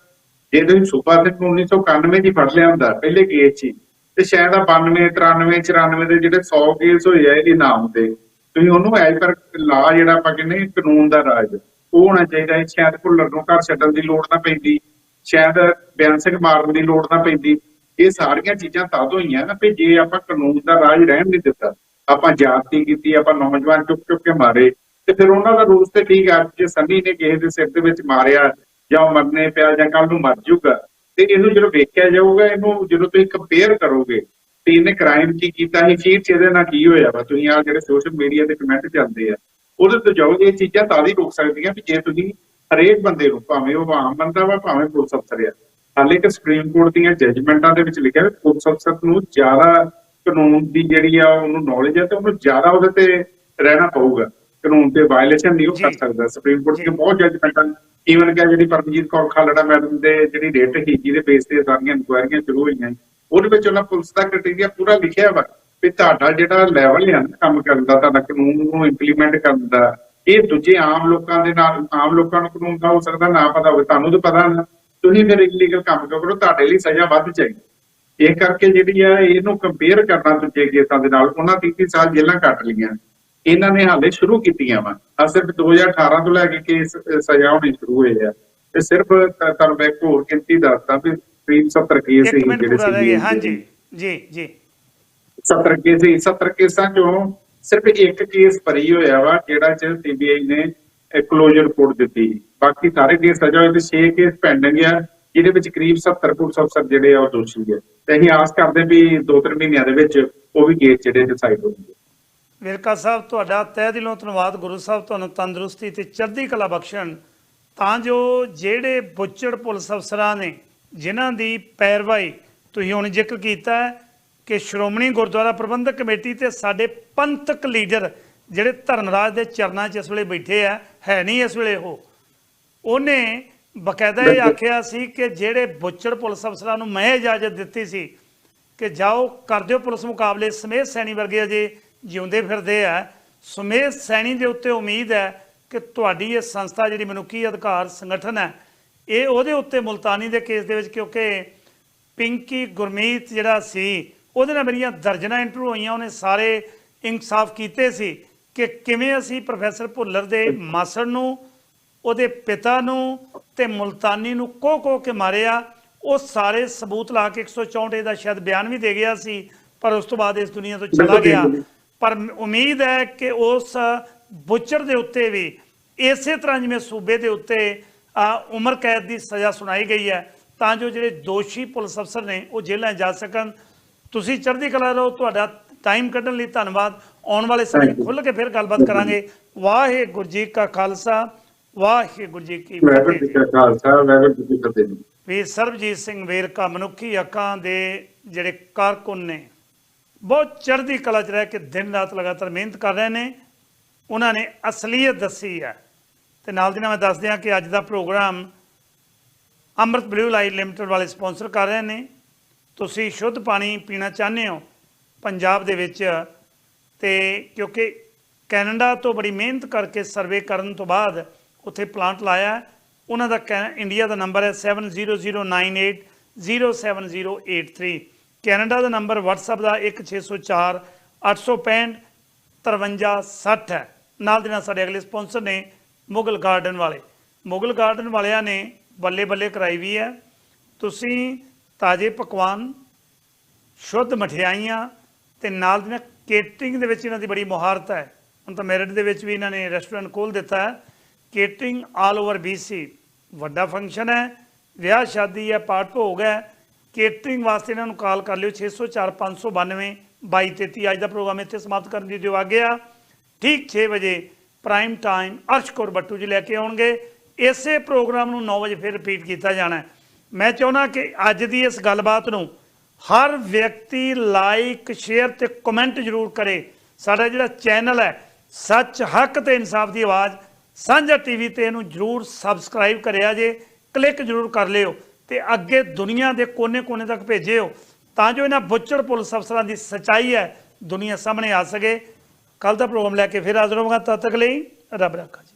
ਜੇ ਤੁਸੀਂ ਸੁਪਾ ਸਿੰਘ ਨੂੰ 1991 'ਚ ਫੜ ਲਿਆ ਹੁੰਦਾ, ਪਹਿਲੇ ਕੇਸ 'ਚ ਤੇ ਸ਼ਾਇਦ ਆ 92 93 94 ਦੇ ਜਿਹੜੇ 100 ਕੇਸ ਹੋਏ ਆ ਇਹਦੇ ਨਾਮ ਤੇ। ਤੁਸੀਂ ਉਹਨੂੰ ਐਜ ਪਰ ਲਾ ਜਿਹੜਾ ਆਪਾਂ ਕਹਿੰਦੇ ਕਾਨੂੰਨ ਦਾ ਰਾਜ, ਉਹ ਹੋਣਾ ਚਾਹੀਦਾ ਹੈ। ਸ਼ਾਇਦ ਭੁੱਲਰ ਨੂੰ ਘਰ ਛੱਡਣ ਦੀ ਲੋੜ ਨਾ ਪੈਂਦੀ। ਸ਼ਾਇਦ ਬਿਆਨ ਸਿੰਘ ਮਾਰਨ ਦੀ ਲੋੜ ਨਾ ਪੈਂਦੀ। ਇਹ ਸਾਰੀਆਂ ਚੀਜ਼ਾਂ ਤਦ ਹੋਈਆਂ ਨਾ ਵੀ ਜੇ ਆਪਾਂ ਕਾਨੂੰਨ ਦਾ ਰਾਜ ਰਹਿਣ ਨਹੀਂ ਦਿੱਤਾ, ਆਪਾਂ ਜਾਤੀ ਕੀਤੀ, ਆਪਾਂ ਨੌਜਵਾਨ ਚੁੱਕ ਚੁੱਕ ਕੇ ਮਾਰੇ, ਤੇ ਫਿਰ ਉਹਨਾਂ ਦਾ ਰੂਸ ਤੇ ਠੀਕ ਆ, ਜੇ ਸੰਨੀ ਨੇ ਕਿਸੇ ਦੇ ਸਿਰ ਦੇ ਵਿੱਚ ਮਾਰਿਆ, ਜਾਂ ਮਰਨੇ ਪਿਆ, ਜਾਂ ਕੱਲ ਨੂੰ ਮਰ ਜਾਊਗਾ, ਤੇ ਇਹਨੂੰ ਜਦੋਂ ਵੇਖਿਆ ਜਾਊਗਾ, ਇਹਨੂੰ ਜਦੋਂ ਤੁਸੀਂ ਕੰਪੇਅਰ ਕਰੋਗੇ, ਤੇ ਇਹਨੇ ਕ੍ਰਾਈਮ ਕੀ ਕੀਤਾ ਸੀ ਫਿਰ ਇਹਦੇ ਨਾਲ ਕੀ ਹੋਇਆ ਵਾ? ਤੁਸੀਂ ਆ ਜਿਹੜੇ ਸੋਸ਼ਲ ਮੀਡੀਆ ਤੇ ਕਮੈਂਟ ਚੱਲਦੇ ਆ, ਉਹਦੇ ਤੋਂ ਜਾਓਗੇ ਇਹ ਚੀਜ਼ਾਂ ਤਾਂ ਹੀ ਰੋਕ ਸਕਦੀਆਂ ਵੀ ਜੇ ਤੁਸੀਂ ਹਰੇਕ ਬੰਦੇ ਨੂੰ, ਭਾਵੇਂ ਉਹ ਆਮ ਬੰਦਾ ਵਾ, ਭਾਵੇਂ ਪੁਲਿਸ ਅਫਸਰ ਆ ਹਾਲੇ ਕਿ ਸੁਪਰੀਮ ਕੋਰਟ ਦੀਆਂ ਜੱਜਮੈਂਟਾਂ ਦੇ ਵਿੱਚ ਲਿਖਿਆ ਵੀ ਪੁਲਿਸ ਅਫਸਰ ਨੂੰ ਜ਼ਿਆਦਾ ਕਾਨੂੰਨ ਦੀ ਜਿਹੜੀ ਆ ਉਹਨੂੰ ਨੌਲੇਜ ਹੈ ਤੇ ਉਹਨੂੰ ਜ਼ਿਆਦਾ ਉਹਦੇ ਤੇ ਰਹਿਣਾ ਪਊਗਾ ਕਾਨੂੰਨ ਤੇ ਵਾਇਲੇਸ਼ਨ ਨਹੀਂ ਉਹ ਕਰ। ਸਕਦਾ ਸੁਪਰੀਮ ਕੋਰਟ। ਦੀਆਂ ਬਹੁਤ ਜੱਜਮੈਂਟਾਂ ਈਵਨ ਕਿ ਜਿਹੜੀ ਪਰਮਜੀਤ ਕੌਰ ਖਾਲੜਾ ਮੈਡਮ ਦੇ ਜਿਹੜੀ ਰੇਟ ਸੀ ਜਿਹਦੇ ਬੇਸ ਤੇ ਸਾਰੀਆਂ ਇਨਕੁਆਇਰੀਆਂ ਸ਼ੁਰੂ ਹੋਈਆਂ ਉਹਦੇ ਵਿੱਚ ਉਹਨਾਂ ਪੁਲਿਸ ਦਾ ਕ੍ਰਾਈਟੇਰੀਆ ਪੂਰਾ ਲਿਖਿਆ ਵਾ ਵੀ ਤੁਹਾਡਾ ਜਿਹੜਾ ਲੈਵਲ ਹੈ ਨਾ ਕੰਮ ਕਰਨ ਦਾ ਤੁਹਾਡਾ ਕਾਨੂੰਨ ਨੂੰ ਇੰਪਲੀਮੈਂਟ ਕਰਨ ਦਾ ਇਹ ਦੂਜੇ ਆਮ ਲੋਕਾਂ ਦੇ ਨਾਲ ਆਮ ਲੋਕਾਂ ਨੂੰ ਕਾਨੂੰਨ ਦਾ ਹੋ ਸਕਦਾ ਨਾ ਪਤਾ ਹੋਵੇ ਤੁਹਾਨੂੰ ਤਾਂ ਪਤਾ ਨਾ ਤੁਸੀਂ ਫਿਰ ਇਲੀਗਲ ਕੰਮ ਕਰੋ ਤੁਹਾਡੇ ਲਈ ਸਜ਼ਾ ਵੱਧ ਚਾਹੀਦੀ ਇਹ ਕਰਕੇ ਜਿਹੜੀ ਆ ਇਹਨੂੰ ਕੰਪੇਅਰ ਕਰਨਾ ਦੂਜੇ ਕੇਸਾਂ ਦੇ ਨਾਲ ਉਹਨਾਂ 30 ਸਾਲ ਜੇਲ੍ਹਾਂ ਕੱਟ ਲਈਆਂ। ਇਹਨਾਂ ਨੇ ਹਾਲੇ ਸ਼ੁਰੂ ਕੀਤੀਆਂ ਵਾ। ਆ ਸਿਰਫ 2018 ਤੋਂ ਲੈ ਕੇ ਕੇਸ ਸਜ਼ਾ ਹੋਣੀ ਸ਼ੁਰੂ ਹੋਏ ਆ। ਤੇ ਸਿਰਫ ਤੁਹਾਨੂੰ ਮੈਂ ਇੱਕ ਹੋਰ ਗਿਣਤੀ ਦੱਸਦਾ ਵੀ ਕਰੀਬ 70 ਕੇਸ ਸੀ ਜਿਹੜੇ ਸੀ ਹਾਂਜੀ ਜੀ ਜੀ। 70 ਕੇਸ ਸੀ 70 ਕੇਸਾਂ ਚੋਂ ਸਿਰਫ ਇੱਕ ਕੇਸ ਭਰੀ ਹੋਇਆ ਵਾ ਜਿਹੜਾ ਚ ਸੀਬੀਆਈ ਨੇ ਕਲੋਜ਼ਰ ਰਿਪੋਰਟ ਦਿੱਤੀ। ਬਾਕੀ ਸਾਰੇ ਕੇਸ ਸਜ਼ਾ ਹੋਏ ਤੇ 6 ਕੇਸ ਪੈਂਡਿੰਗ ਆ, ਜਿਹਦੇ ਵਿੱਚ ਕਰੀਬ 70 ਪੁਲਿਸ ਅਫਸਰ ਜਿਹੜੇ ਆ ਉਹ ਦੋਸ਼ੀ ਆ ਤੇ ਅਸੀਂ ਆਸ ਕਰਦੇ ਵੀ 2-3 ਮਹੀਨਿਆਂ ਦੇ ਵਿੱਚ ਉਹ ਵੀ ਕੇਸ ਜਿਹੜੇ ਡਿਸਾਈਡ ਹੋਣਗੇ। ਵਿਰਕਾ ਸਾਹਿਬ, ਤੁਹਾਡਾ ਤਹਿ ਦਿਲੋਂ ਧੰਨਵਾਦ। ਗੁਰੂ ਸਾਹਿਬ ਤੁਹਾਨੂੰ ਤੰਦਰੁਸਤੀ ਤੇ ਚੜ੍ਹਦੀ ਕਲਾ ਬਖਸ਼ਣ। ਤਾਂ ਜੋ ਜਿਹੜੇ ਬੁੱਚੜ ਪੁਲਿਸ ਅਫਸਰਾਂ ਨੇ, ਜਿਨ੍ਹਾਂ ਦੀ ਪੈਰਵਾਈ ਤੁਸੀਂ ਹੁਣ ਜ਼ਿਕਰ ਕੀਤਾ ਕਿ ਸ਼੍ਰੋਮਣੀ ਗੁਰਦੁਆਰਾ ਪ੍ਰਬੰਧਕ ਕਮੇਟੀ ਤੇ ਸਾਡੇ ਪੰਥਕ ਲੀਡਰ ਜਿਹੜੇ ਧਰਮਰਾਜ ਦੇ ਚਰਨਾਂ 'ਚ ਇਸ ਵੇਲੇ ਬੈਠੇ ਆ ਹੈ ਨਹੀਂ ਇਸ ਵੇਲੇ ਉਹ। ਉਹਨੇ ਬਕਾਇਦਾ ਇਹ ਆਖਿਆ ਸੀ ਕਿ ਜਿਹੜੇ ਬੁੱਚੜ ਪੁਲਿਸ ਅਫਸਰਾਂ ਨੂੰ ਮੈਂ ਇਜਾਜ਼ਤ ਦਿੱਤੀ ਸੀ ਕਿ ਜਾਓ ਕਰ ਦਿਓ ਪੁਲਿਸ ਮੁਕਾਬਲੇ। ਸਮੇਤ ਸੈਣੀ ਵਰਗੇ ਅਜੇ ਜਿਉਂਦੇ ਫਿਰਦੇ ਆ। ਸਮੇਤ ਸੈਣੀ ਦੇ ਉੱਤੇ ਉਮੀਦ ਹੈ ਕਿ ਤੁਹਾਡੀ ਇਹ ਸੰਸਥਾ ਜਿਹੜੀ ਮਨੁੱਖੀ ਅਧਿਕਾਰ ਸੰਗਠਨ ਹੈ ਇਹ ਉਹਦੇ ਉੱਤੇ ਮੁਲਤਾਨੀ ਦੇ ਕੇਸ ਦੇ ਵਿੱਚ ਕਿਉਂਕਿ ਪਿੰਕੀ ਗੁਰਮੀਤ ਜਿਹੜਾ ਸੀ ਉਹਦੇ ਨਾਲ ਮੇਰੀਆਂ ਦਰਜਨਾਂ ਇੰਟਰਵਿਊ ਹੋਈਆਂ ਉਹਨੇ ਸਾਰੇ ਇਨਸਾਫ ਕੀਤੇ ਸੀ। ਕਿ ਕਿਵੇਂ ਅਸੀਂ ਪ੍ਰੋਫੈਸਰ ਭੁੱਲਰ ਦੇ ਮਾਸੜ ਨੂੰ ਉਹਦੇ ਪਿਤਾ ਨੂੰ ਤੇ ਮੁਲਤਾਨੀ ਨੂੰ ਕੋ ਕੋ ਕੇ ਮਾਰਿਆ ਉਹ ਸਾਰੇ ਸਬੂਤ ਲਾ ਕੇ 164 ਦਾ ਸ਼ਾਇਦ ਬਿਆਨ ਵੀ ਦੇ ਗਿਆ ਸੀ ਪਰ ਉਸ ਤੋਂ ਬਾਅਦ ਇਸ ਦੁਨੀਆ ਤੋਂ ਚਲਾ ਗਿਆ। ਪਰ ਉਮੀਦ ਹੈ ਕਿ ਉਸ ਬੁੱਚਰ ਦੇ ਉੱਤੇ ਵੀ ਇਸੇ ਤਰ੍ਹਾਂ ਜਿਵੇਂ ਸੂਬੇ ਦੇ ਉੱਤੇ ਆ, ਉਮਰ ਕੈਦ ਦੀ ਸਜ਼ਾ ਸੁਣਾਈ ਗਈ ਹੈ ਤਾਂ ਜੋ ਜਿਹੜੇ ਦੋਸ਼ੀ ਪੁਲਿਸ ਅਫਸਰ ਨੇ ਉਹ ਜੇਲ੍ਹਾਂ ਜਾ ਸਕਣ। ਤੁਸੀਂ ਚੜ੍ਹਦੀ ਕਲਾ ਰਹੋ ਤੁਹਾਡਾ ਟਾਈਮ ਕੱਢਣ ਲਈ ਧੰਨਵਾਦ। ਆਉਣ ਵਾਲੇ ਸਮੇਂ. ਖੁੱਲ੍ਹ ਕੇ ਫਿਰ ਗੱਲਬਾਤ ਕਰਾਂਗੇ। ਵਾਹਿਗੁਰੂ ਜੀ ਕਾ ਖਾਲਸਾ ਵਾਹਿਗੁਰੂ ਜੀ ਕੀ ਵਾਹਿਗੁਰੂ ਜੀ ਕਾ ਖਾਲਸਾ ਵਾਹਿਗੁਰੂ ਜੀ ਕੀ ਫਤਿਹ ਵੀ ਸਰਬਜੀਤ ਸਿੰਘ ਵੇਰਕਾ ਮਨੁੱਖੀ ਹੱਕਾਂ ਦੇ ਜਿਹੜੇ ਕਾਰਕੁਨ ਨੇ ਬਹੁਤ ਚੜ੍ਹਦੀ ਕਲਾ 'ਚ ਰਹਿ ਕੇ ਦਿਨ ਰਾਤ ਲਗਾਤਾਰ ਮਿਹਨਤ ਕਰ ਰਹੇ ਨੇ। ਉਹਨਾਂ ਨੇ ਅਸਲੀਅਤ ਦੱਸੀ ਹੈ। ਤੇ ਨਾਲ ਦੀ ਨਾਲ ਮੈਂ ਦੱਸ ਦਿਆਂ ਕਿ ਅੱਜ ਦਾ programme Amrit blue light limited ਵਾਲੇ ਸਪਾਂਸਰ ਕਰ ਰਹੇ ਨੇ। ਤੁਸੀਂ ਸ਼ੁੱਧ ਪਾਣੀ ਪੀਣਾ ਚਾਹੁੰਦੇ ਹੋ। ਪੰਜਾਬ ਦੇ ਵਿੱਚ ਤੇ ਕਿਉਂਕਿ ਕੈਨੇਡਾ ਤੋਂ ਬੜੀ ਮਿਹਨਤ ਕਰਕੇ ਸਰਵੇ ਕਰਨ ਤੋਂ ਬਾਅਦ ਉੱਥੇ ਪਲਾਂਟ ਲਾਇਆ ਉਹਨਾਂ ਦਾ ਕੈ- ਇੰਡੀਆ ਦਾ ਨੰਬਰ ਹੈ 7009807083 ਕੈਨੇਡਾ ਦਾ ਨੰਬਰ WhatsApp ਦਾ 1604 865 5360 ਹੈ। ਨਾਲ ਦੇ ਨਾਲ ਸਾਡੇ ਅਗਲੇ ਸਪਾਂਸਰ ਨੇ ਮੁਗਲ ਗਾਰਡਨ ਵਾਲੇ। ਮੁਗਲ ਗਾਰਡਨ ਵਾਲਿਆਂ ਨੇ ਬੱਲੇ ਬੱਲੇ ਕਰਾਈ ਵੀ ਹੈ। ਤੁਸੀਂ ਤਾਜ਼ੇ ਪਕਵਾਨ, ਸ਼ੁੱਧ ਮਠਿਆਈਆਂ ਤੇ ਨਾਲ ਦੀ ਨਾਲ ਕੇਟਰਿੰਗ ਦੇ ਵਿੱਚ ਇਹਨਾਂ ਦੀ ਬੜੀ ਮੁਹਾਰਤ ਹੈ। ਹੁਣ ਤਾਂ ਮੈਰਿਟ ਦੇ ਵਿੱਚ ਵੀ ਇਹਨਾਂ ਨੇ ਰੈਸਟੋਰੈਂਟ ਖੋਲ ਦਿੱਤਾ ਹੈ। ਕੇਟਰਿੰਗ ਆਲ ਓਵਰ BC ਵੱਡਾ ਫੰਕਸ਼ਨ ਹੈ। ਵਿਆਹ ਸ਼ਾਦੀ ਹੈ, ਪਾਠ ਭੋਗ ਹੈ। ਕੇਟਰਿੰਗ ਵਾਸਤੇ ਇਹਨਾਂ ਨੂੰ ਕਾਲ ਕਰ ਲਿਓ 604 592 2233 ਅੱਜ ਦਾ ਪ੍ਰੋਗਰਾਮ ਇੱਥੇ ਸਮਾਪਤ ਕਰਨ ਦੀ ਦਿਓ ਗਿਆ ਠੀਕ 6 ਵਜੇ ਪ੍ਰਾਈਮ ਟਾਈਮ ਅਰਸ਼ ਕੌਰ ਬੱਟੂ ਜੀ ਲੈ ਕੇ ਆਉਣਗੇ। ਇਸੇ ਪ੍ਰੋਗਰਾਮ ਨੂੰ 9 ਵਜੇ ਫਿਰ ਰਿਪੀਟ ਕੀਤਾ ਜਾਣਾ ਮੈਂ ਚਾਹੁੰਦਾ ਕਿ ਅੱਜ ਦੀ ਇਸ ਗੱਲਬਾਤ ਨੂੰ ਹਰ ਵਿਅਕਤੀ ਲਾਈਕ ਸ਼ੇਅਰ ਤੇ ਕਮੈਂਟ ਜ਼ਰੂਰ ਕਰੇ। ਸਾਡਾ ਜਿਹੜਾ ਚੈਨਲ ਹੈ, ਸੱਚ ਹੱਕ ਤੇ ਇਨਸਾਫ ਦੀ ਆਵਾਜ਼, ਸਾਂਝਾ ਟੀਵੀ ਤੇ ਇਹਨੂੰ ਜਰੂਰ ਸਬਸਕ੍ਰਾਈਬ ਕਰਿਆ ਜੇ ਕਲਿੱਕ ਜਰੂਰ ਕਰ ਲਿਓ ਤੇ ਅੱਗੇ ਦੁਨੀਆ ਦੇ ਕੋਨੇ-ਕੋਨੇ ਤੱਕ ਭੇਜਿਓ, ਤਾਂ ਜੋ ਇਹਨਾਂ ਬੁੱਚੜ ਪੁਲਿਸ ਅਫਸਰਾਂ ਦੀ ਸਚਾਈ ਹੈ, ਦੁਨੀਆ ਸਾਹਮਣੇ ਆ ਸਕੇ। ਕੱਲ ਦਾ ਪ੍ਰੋਗਰਾਮ ਲੈ ਕੇ ਫਿਰ ਹਾਜ਼ਰ ਹੋਵਾਂਗਾ, ਤਦ ਤੱਕ ਲਈ ਰੱਬ ਰੱਖਾ ਜੀ।